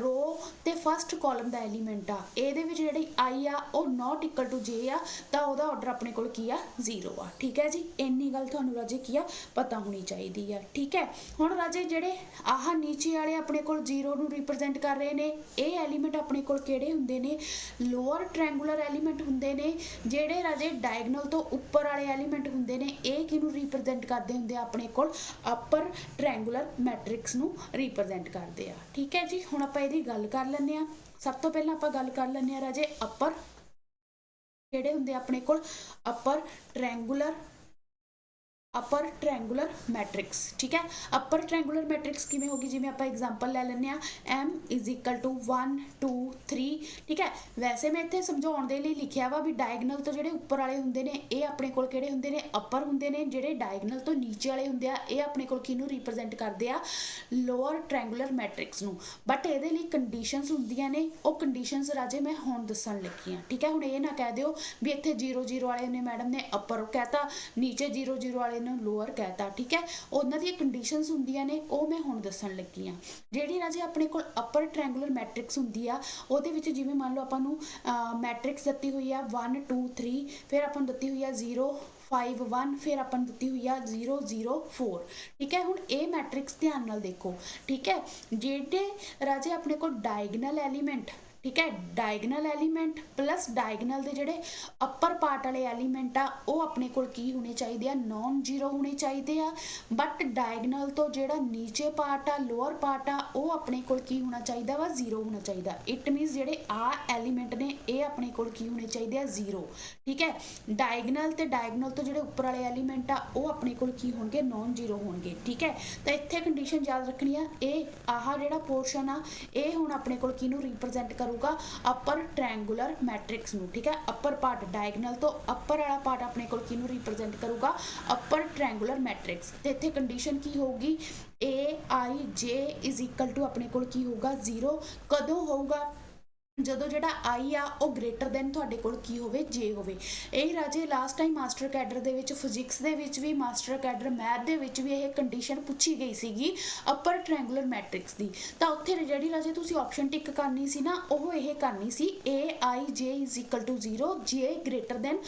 ਰੋ ਤੇ ਫਰਸਟ ਕਾਲਮ ਦਾ ਐਲੀਮੈਂਟ ਆ। ਇਹਦੇ ਵਿੱਚ ਜਿਹੜੀ i ਆ, ਉਹ ਨਾਟ ਇਕੁਅਲ ਟੂ j ਆ, ਤਾਂ ਉਹਦਾ ਆਰਡਰ ਆਪਣੇ ਕੋਲ ਕੀ ਆ? 0 ਆ। ਠੀਕ ਹੈ ਜੀ? ਇੰਨੀ ਗੱਲ ਤੁਹਾਨੂੰ ਰਾਜੇ ਕੀ ਆ? ਪਤਾ ਹੋਣੀ ਚਾਹੀਦੀ ਆ। ਠੀਕ ਹੈ? ਹੁਣ ਰਾਜੇ ਜਿਹੜੇ ਆਹ ਨੀਚੇ ਵਾਲੇ ਆਪਣੇ ਕੋਲ 0 ਨੂੰ ਰਿਪਰੈਜ਼ੈਂਟ ਕਰ ਰਹੇ ਨੇ, ਇਹ ਐਲੀਮੈਂਟ ਆਪਣੇ ਕੋਲ ਕਿਹੜੇ ਹੁੰਦੇ ਨੇ? ਲੋਅਰ ਟ੍ਰਾਇੰਗੂਲਰ ਐਲੀਮੈਂਟ ਹੁੰਦੇ ਨੇ, ਜਿਹੜੇ ਰਾਜੇ ਡਾਇਗਨਲ ਤੋਂ ਉੱਪਰ ਵਾਲੇ ਐਲੀਮੈਂਟ ਹੁੰਦੇ ਨੇ, ਇਹ ਕਿਹਨੂੰ ਰਿਪਰੈਜ਼ੈਂਟ ਕਰਦੇ ਹੁੰਦੇ ਆ ਆਪਣੇ ਕੋਲ? ਅਪਰ ਟ੍ਰਾਇੰਗੂਲਰ ਮੈਟ੍ਰਿਕਸ ਨੂੰ ਰਿਪਰੈਜ਼ੈਂਟ ਕਰਦੇ ਆ। ਠੀਕ ਹੈ ਜੀ, ਹੁਣ ਆਪਾਂ ਇਹਦੀ ਗੱਲ ਕਰ ਲੈਂਦੇ ਆ ਸਭ ਤੋਂ ਪਹਿਲਾਂ ਆਪਾਂ ਗੱਲ ਕਰ ਲੈਂਦੇ ਆ ਰਾਜੇ ਅਪਰ ਕਿਹੜੇ ਹੁੰਦੇ ਆ ਆਪਣੇ ਕੋਲ upper triangular upper triangular matrix ਠੀਕ ਹੈ? ਅਪਰ ਟ੍ਰਾਇੰਗੂਲਰ ਮੈਟ੍ਰਿਕਸ ਕਿਵੇਂ ਹੋਗੀ ਜਿਵੇਂ ਆਪਾਂ ਐਗਜ਼ਾਮਪਲ ਲੈ ਲੈਂਦੇ ਆ m 1 2 3 ਠੀਕ ਹੈ? ਵੈਸੇ ਮੈਂ ਇੱਥੇ ਸਮਝਾਉਣ ਦੇ ਲਈ ਲਿਖਿਆ ਵਾ ਵੀ ਡਾਇਗਨਲ ਤੋਂ ਜਿਹੜੇ ਉੱਪਰ ਵਾਲੇ ਹੁੰਦੇ ਨੇ, ਇਹ ਆਪਣੇ ਕੋਲ ਕਿਹੜੇ ਹੁੰਦੇ ਨੇ? ਅਪਰ ਹੁੰਦੇ ਨੇ, ਜਿਹੜੇ ਡਾਇਗਨਲ ਤੋਂ ਨੀਚੇ ਵਾਲੇ ਹੁੰਦੇ ਆ, ਇਹ ਆਪਣੇ ਕੋਲ ਕਿਹਨੂੰ ਰਿਪਰੈਜ਼ੈਂਟ ਕਰਦੇ ਆ? ਲੋਅਰ ਟ੍ਰਾਇੰਗੂਲਰ ਮੈਟ੍ਰਿਕਸ ਨੂੰ। ਬਟ ਇਹਦੇ ਲਈ ਕੰਡੀਸ਼ਨਸ ਹੁੰਦੀਆਂ ਨੇ, ਉਹ ਕੰਡੀਸ਼ਨਸ ਰਾਜੇ ਮੈਂ ਹੁਣ ਦੱਸਣ ਲੱਗੀ ਆ ਠੀਕ ਹੈ? ਹੁਣ ਇਹ ਨਾ ਕਹਿ ਦਿਓ ਵੀ ਇੱਥੇ 0 0 ਵਾਲੇ ਨੇ ਮੈਡਮ ਨੇ ਅਪਰ ਕਹਤਾ, ਨੀਚੇ 0 0 ਵਾਲੇ ਨੇ ਲੋਅਰ ਕਹਿਤਾ, ਠੀਕ ਹੈ? ਉਹਨਾਂ ਦੀਆਂ ਕੰਡੀਸ਼ਨਸ ਹੁੰਦੀਆਂ ਨੇ, ਉਹ ਮੈਂ ਹੁਣ ਦੱਸਣ ਲੱਗੀ ਆ ਜਿਹੜੀ ਰਾਜੇ ਆਪਣੇ ਕੋਲ ਅਪਰ ਟ੍ਰਾਇੰਗੂਲਰ ਮੈਟ੍ਰਿਕਸ ਹੁੰਦੀ ਆ, ਉਹਦੇ ਵਿੱਚ ਜਿਵੇਂ ਮੰਨ ਲਓ ਆਪਾਂ ਨੂੰ ਮੈਟ੍ਰਿਕਸ ਦਿੱਤੀ ਹੋਈ ਆ 1 2 3 ਫਿਰ ਆਪਾਂ ਨੂੰ ਦਿੱਤੀ ਹੋਈ ਆ 0 5 1 ਫਿਰ ਆਪਾਂ ਨੂੰ ਦਿੱਤੀ ਹੋਈ ਆ 0 0 4 ਠੀਕ ਹੈ? ਹੁਣ ਇਹ ਮੈਟ੍ਰਿਕਸ ਧਿਆਨ ਨਾਲ ਦੇਖੋ, ਠੀਕ ਹੈ? ਜਿਹੜੇ ਰਾਜੇ ਆਪਣੇ ਕੋਲ ਡਾਇਗਨਲ ਐਲੀਮੈਂਟ ਠੀਕ ਹੈ ਡਾਇਗਨਲ ਐਲੀਮੈਂਟ ਪਲੱਸ ਡਾਇਗਨਲ ਦੇ ਜਿਹੜੇ ਅੱਪਰ ਪਾਰਟ ਵਾਲੇ ਐਲੀਮੈਂਟ ਆ, ਉਹ ਆਪਣੇ ਕੋਲ ਕੀ ਹੋਣੇ ਚਾਹੀਦੇ ਆ? ਨਾਨ ਜ਼ੀਰੋ ਹੋਣੇ ਚਾਹੀਦੇ ਆ। ਬਟ ਡਾਇਗਨਲ ਤੋਂ ਜਿਹੜਾ ਨੀਚੇ ਪਾਰਟ ਆ ਲੋਅਰ ਪਾਰਟ ਆ, ਉਹ ਆਪਣੇ ਕੋਲ ਕੀ ਹੋਣਾ ਚਾਹੀਦਾ ਵਾ? ਜ਼ੀਰੋ ਹੋਣਾ ਚਾਹੀਦਾ। ਇਟ ਮੀਨਸ ਜਿਹੜੇ ਆ ਐਲੀਮੈਂਟ ਨੇ, ਇਹ ਆਪਣੇ ਕੋਲ ਕੀ ਹੋਣੇ ਚਾਹੀਦੇ ਆ? ਜ਼ੀਰੋ ਠੀਕ ਹੈ ਡਾਇਗਨਲ ਤੇ ਡਾਇਗਨਲ ਤੋਂ ਜਿਹੜੇ ਉੱਪਰ ਵਾਲੇ ਐਲੀਮੈਂਟ ਆ, ਉਹ ਆਪਣੇ ਕੋਲ ਕੀ ਹੋਣਗੇ? ਨਾਨ ਜ਼ੀਰੋ ਹੋਣਗੇ। ਠੀਕ ਹੈ, ਤਾਂ ਇੱਥੇ ਕੰਡੀਸ਼ਨ ਯਾਦ ਰੱਖਣੀ ਆ, ਇਹ ਆਹ ਜਿਹੜਾ ਪੋਰਸ਼ਨ ਆ, ਇਹ ਹੁਣ ਆਪਣੇ ਕੋਲ ਕਿਹਨੂੰ ਰਿਪਰੈਜ਼ੈਂਟ ਕਰੂਗਾ ਅਪਰ ਟ੍ਰਾਇੰਗੂਲਰ ਮੈਟ੍ਰਿਕਸ ਨੂੰ, ਠੀਕ ਹੈ? ਅਪਰ ਪਾਰਟ ਡਾਇਗਨਲ ਤੋਂ ਅਪਰ ਵਾਲਾ ਪਾਰਟ ਆਪਣੇ ਕੋਲ ਕਿਹਨੂੰ ਰਿਪਰੈਜ਼ੈਂਟ ਕਰੂਗਾ? ਅਪਰ ਟ੍ਰਾਇੰਗੂਲਰ ਮੈਟ੍ਰਿਕਸ ਤੇ ਇੱਥੇ ਕੰਡੀਸ਼ਨ ਕੀ ਹੋਊਗੀ? ਏ ਆਈ ਜੇ is equal ਆਪਣੇ ਕੋਲ ਕੀ ਹੋਊਗਾ? 0 ਕਦੋਂ ਹੋਊਗਾ? ਜਦੋਂ ਜਿਹੜਾ ਆਈ ਆ, ਉਹ ਗ੍ਰੇਟਰ ਦੈਨ ਤੁਹਾਡੇ ਕੋਲ ਕੀ ਹੋਵੇ, ਜੇ ਹੋਵੇ। ਇਹ ਰਾਜੇ ਲਾਸਟ ਟਾਈਮ ਮਾਸਟਰ ਕੈਡਰ ਦੇ ਵਿੱਚ ਫਿਜ਼ਿਕਸ ਦੇ ਵਿੱਚ ਵੀ ਮਾਸਟਰ ਕੈਡਰ ਮੈਥ ਦੇ ਵਿੱਚ ਵੀ ਇਹ ਕੰਡੀਸ਼ਨ ਪੁੱਛੀ ਗਈ ਸੀਗੀ ਅਪਰ ਟ੍ਰਾਇੰਗੂਲਰ ਮੈਟ੍ਰਿਕਸ ਦੀ। ਤਾਂ ਉੱਥੇ ਜਿਹੜੀ ਰਾਜੇ ਤੁਸੀਂ ਆਪਸ਼ਨ ਟਿਕ ਕਰਨੀ ਸੀ ਨਾ, ਉਹ ਇਹ ਕਰਨੀ ਸੀ, a i j 0 j greater than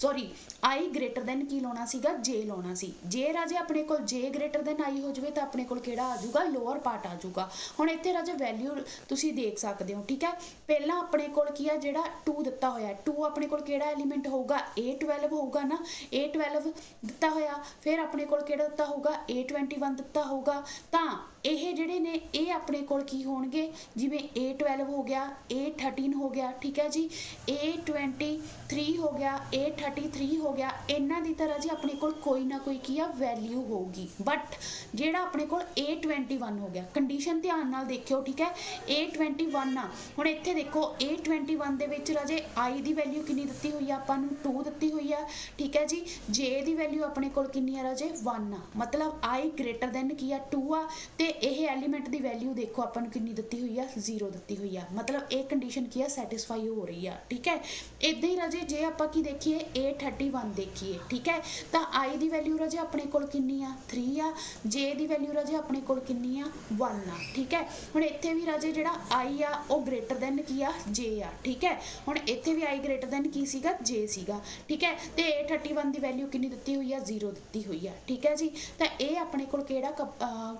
sorry I greater than ਕੀ ਲਾਉਣਾ ਸੀਗਾ? ਜੇ ਲਾਉਣਾ ਸੀ। ਜੇ ਰਾਜੇ, ਆਪਣੇ ਕੋਲ ਜੇ ਗ੍ਰੇਟਰ ਦੈਨ ਆਈ ਹੋ ਜਾਵੇ ਤਾਂ ਆਪਣੇ ਕੋਲ ਕਿਹੜਾ ਆ ਜਾਊਗਾ? ਲੋਅਰ ਪਾਰਟ ਆ ਜਾਊਗਾ। ਹੁਣ ਇੱਥੇ ਰਾਜੇ ਵੈਲਿਊ ਤੁਸੀਂ ਦੇਖ ਸਕਦੇ ਹੋ, ਠੀਕ ਹੈ? ਪਹਿਲਾਂ ਆਪਣੇ ਕੋਲ ਕੀ ਆ? ਜਿਹੜਾ 2 ਦਿੱਤਾ ਹੋਇਆ। 2 ਆਪਣੇ ਕੋਲ ਕਿਹੜਾ ਐਲੀਮੈਂਟ ਹੋਊਗਾ? A12 ਹੋਊਗਾ ਨਾ? A12 ਦਿੱਤਾ ਹੋਇਆ। ਫਿਰ ਆਪਣੇ ਕੋਲ ਕਿਹੜਾ ਦਿੱਤਾ ਹੋਊਗਾ? A21 ਦਿੱਤਾ ਹੋਊਗਾ। ਤਾਂ ਇਹ ਜਿਹੜੇ ਨੇ, ਇਹ ਆਪਣੇ ਕੋਲ ਕੀ ਹੋਣਗੇ? ਜਿਵੇਂ a12 ਹੋ ਗਿਆ a13 ਹੋ ਗਿਆ, ਠੀਕ ਹੈ ਜੀ? A23 ਹੋ ਗਿਆ a33 ਹੋ ਗਿਆ, ਇਹਨਾਂ ਦੀ ਤਰ੍ਹਾਂ ਜੀ ਆਪਣੇ ਕੋਲ ਕੋਈ ਨਾ ਕੋਈ ਕੀ ਆ ਵੈਲਿਊ ਹੋਊਗੀ। ਬਟ ਜਿਹੜਾ ਆਪਣੇ ਕੋਲ a21 ਹੋ ਗਿਆ ਕੰਡੀਸ਼ਨ ਧਿਆਨ ਨਾਲ ਦੇਖਿਓ, ਠੀਕ ਹੈ? A21 ਆ, ਹੁਣ ਇੱਥੇ ਦੇਖੋ a21 ਦੇ ਵਿੱਚ ਰਾਜੇ i ਦੀ ਵੈਲਿਊ ਕਿੰਨੀ ਦਿੱਤੀ ਹੋਈ ਆ, ਆਪਾਂ ਨੂੰ 2 ਦਿੱਤੀ ਹੋਈ ਆ, ਠੀਕ ਹੈ ਜੀ? J ਦੀ ਵੈਲਿਊ ਆਪਣੇ ਕੋਲ ਕਿੰਨੀ ਆ ਰਾਜੇ? 1 ਆ। ਮਤਲਬ i ਗ੍ਰੇਟਰ ਦੈਨ ਕੀ ਆ? 2 ਆ। ਤੇ ਇਹ ਐਲੀਮੈਂਟ ਦੀ ਵੈਲਿਊ ਦੇਖੋ, ਆਪਾਂ ਨੂੰ ਕਿੰਨੀ ਦਿੱਤੀ ਹੋਈ ਆ? 0 ਦਿੱਤੀ ਹੋਈ ਆ। ਮਤਲਬ ਇਹ ਕੰਡੀਸ਼ਨ ਕੀ ਆ? ਸੈਟੀਸਫਾਈ ਹੋ ਰਹੀ ਆ, ਠੀਕ ਹੈ? ਇਦਾਂ ਹੀ ਰਾਜੇ, ਜੇ ਆਪਾਂ ਕੀ ਦੇਖੀਏ A31 ਦੇਖੀਏ, ਠੀਕ ਹੈ? ਤਾਂ i ਦੀ ਵੈਲਿਊ ਰਾਜੇ ਆਪਣੇ ਕੋਲ ਕਿੰਨੀ ਆ? 3 ਆ। J ਦੀ ਵੈਲਿਊ ਰਾਜੇ ਆਪਣੇ ਕੋਲ ਕਿੰਨੀ ਆ? 1 ਆ, ਠੀਕ ਹੈ? ਹੁਣ ਇੱਥੇ ਵੀ ਰਾਜੇ ਜਿਹੜਾ i ਆ, ਉਹ ਗ੍ਰੇਟਰ ਦੈਨ ਕੀ ਆ? J ਆ, ਠੀਕ ਹੈ? ਹੁਣ ਇੱਥੇ ਵੀ i ਗ੍ਰੇਟਰ ਦੈਨ ਕੀ ਸੀਗਾ? J ਸੀਗਾ, ਠੀਕ ਹੈ? ਤੇ A31 ਦੀ ਵੈਲਿਊ ਕਿੰਨੀ ਦਿੱਤੀ ਹੋਈ ਆ? 0 ਦਿੱਤੀ ਹੋਈ ਆ, ਠੀਕ ਹੈ ਜੀ? ਤਾਂ ਇਹ ਆਪਣੇ ਕੋਲ ਕਿਹੜਾ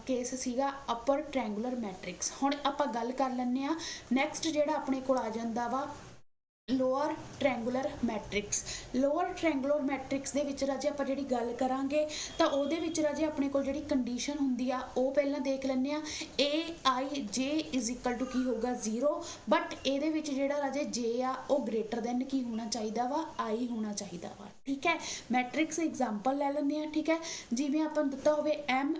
ਕੇਸ ਸੀ? ਸੀਗਾ ਅਪਰ ਟ੍ਰਾਇੰਗੂਲਰ ਮੈਟ੍ਰਿਕਸ ਹੁਣ ਆਪਾਂ ਗੱਲ ਕਰ ਲੈਂਦੇ ਆ ਨੈਕਸਟ ਜਿਹੜਾ ਆਪਣੇ ਕੋਲ ਆ ਜਾਂਦਾ ਵਾ lower triangular matrix lower triangular matrix ਦੇ ਵਿੱਚ ਰਾਜੇ ਆਪਾਂ ਜਿਹੜੀ ਗੱਲ ਕਰਾਂਗੇ, ਤਾਂ ਉਹਦੇ ਵਿੱਚ ਰਾਜੇ ਆਪਣੇ ਕੋਲ ਜਿਹੜੀ ਕੰਡੀਸ਼ਨ ਹੁੰਦੀ ਆ, ਉਹ ਪਹਿਲਾਂ ਦੇਖ ਲੈਂਦੇ ਆ। ਜੇ ਇਜ਼ j ਟੂ ਕੀ ਹੋਊਗਾ? 0 ਬਟ ਇਹਦੇ ਵਿੱਚ ਜਿਹੜਾ ਰਾਜੇ ਜੇ ਆ, ਉਹ ਗ੍ਰੇਟਰ ਦੈਨ ਕੀ ਹੋਣਾ ਚਾਹੀਦਾ ਵਾ? ਆਈ ਹੋਣਾ ਚਾਹੀਦਾ ਵਾ। ਠੀਕ ਹੈ? ਮੈਟ੍ਰਿਕਸ ਐਗਜ਼ਾਮਪਲ ਲੈ ਲੈਂਦੇ ਆ, ਠੀਕ ਹੈ? ਜਿਵੇਂ ਆਪਾਂ ਨੂੰ ਦਿੱਤਾ ਹੋਵੇ m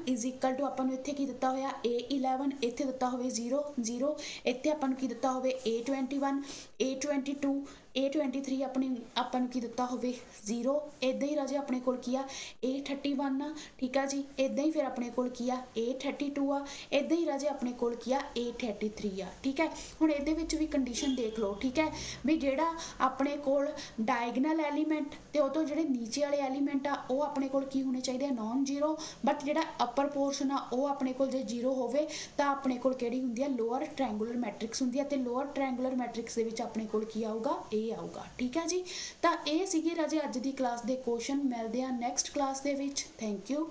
ਟੂ ਆਪਾਂ ਨੂੰ ਇੱਥੇ ਕੀ ਦਿੱਤਾ ਹੋਇਆ? A11 ਇੱਥੇ ਦਿੱਤਾ ਹੋਵੇ 0 0 ਇੱਥੇ ਆਪਾਂ ਨੂੰ ਕੀ ਦਿੱਤਾ ਹੋਵੇ? A21 a22 A23 ਆਪਣੀ, ਆਪਾਂ ਨੂੰ ਕੀ ਦਿੱਤਾ ਹੋਵੇ? 0 ਇਦਾਂ ਹੀ ਰਾਜੇ ਆਪਣੇ ਕੋਲ ਕੀ ਆ? A31 ਆ, ਠੀਕ ਆ ਜੀ? ਇਦਾਂ ਹੀ ਫਿਰ ਆਪਣੇ ਕੋਲ ਕੀ ਆ? A32 ਆ। ਇਦਾਂ ਹੀ ਰਾਜੇ ਆਪਣੇ ਕੋਲ ਕੀ ਆ? A33 ਆ, ਠੀਕ ਹੈ? ਹੁਣ ਇਹਦੇ ਵਿੱਚ ਵੀ ਕੰਡੀਸ਼ਨ ਦੇਖ ਲਓ, ਠੀਕ ਹੈ? ਵੀ ਜਿਹੜਾ ਆਪਣੇ ਕੋਲ ਡਾਇਗਨਲ ਐਲੀਮੈਂਟ ਤੇ ਉਹ ਤੋਂ ਜਿਹੜੇ ਨੀਚੇ ਵਾਲੇ ਐਲੀਮੈਂਟ ਆ, ਉਹ ਆਪਣੇ ਕੋਲ ਕੀ ਹੋਣੇ ਚਾਹੀਦੇ ਆ? ਨਾਨ ਜ਼ੀਰੋ ਬਟ ਜਿਹੜਾ ਅਪਰ ਪੋਰਸ਼ਨ ਆ, ਉਹ ਆਪਣੇ ਕੋਲ ਜੇ ਜ਼ੀਰੋ ਹੋਵੇ, ਤਾਂ ਆਪਣੇ ਕੋਲ ਕਿਹੜੀ ਹੁੰਦੀ ਆ? ਲੋਅਰ ਟ੍ਰਾਇੰਗੂਲਰ ਮੈਟ੍ਰਿਕਸ ਹੁੰਦੀ ਆ। ਤੇ ਲੋਅਰ ਟ੍ਰਾਇੰਗੂਲਰ ਮੈਟ੍ਰਿਕਸ ਦੇ ਵਿੱਚ ਆਪਣੇ ਕੋਲ ਕੀ ਆਊਗਾ? ਇਹ ਆਊਗਾ। ਠੀਕ ਹੈ ਜੀ? ਤਾਂ ਇਹ ਸੀਗੇ ਰਾਜੇ ਅੱਜ ਦੀ ਕਲਾਸ ਦੇ ਕੁਐਸਚਨ ਮਿਲਦੇ ਆ ਨੈਕਸਟ ਕਲਾਸ ਦੇ ਵਿੱਚ। Thank you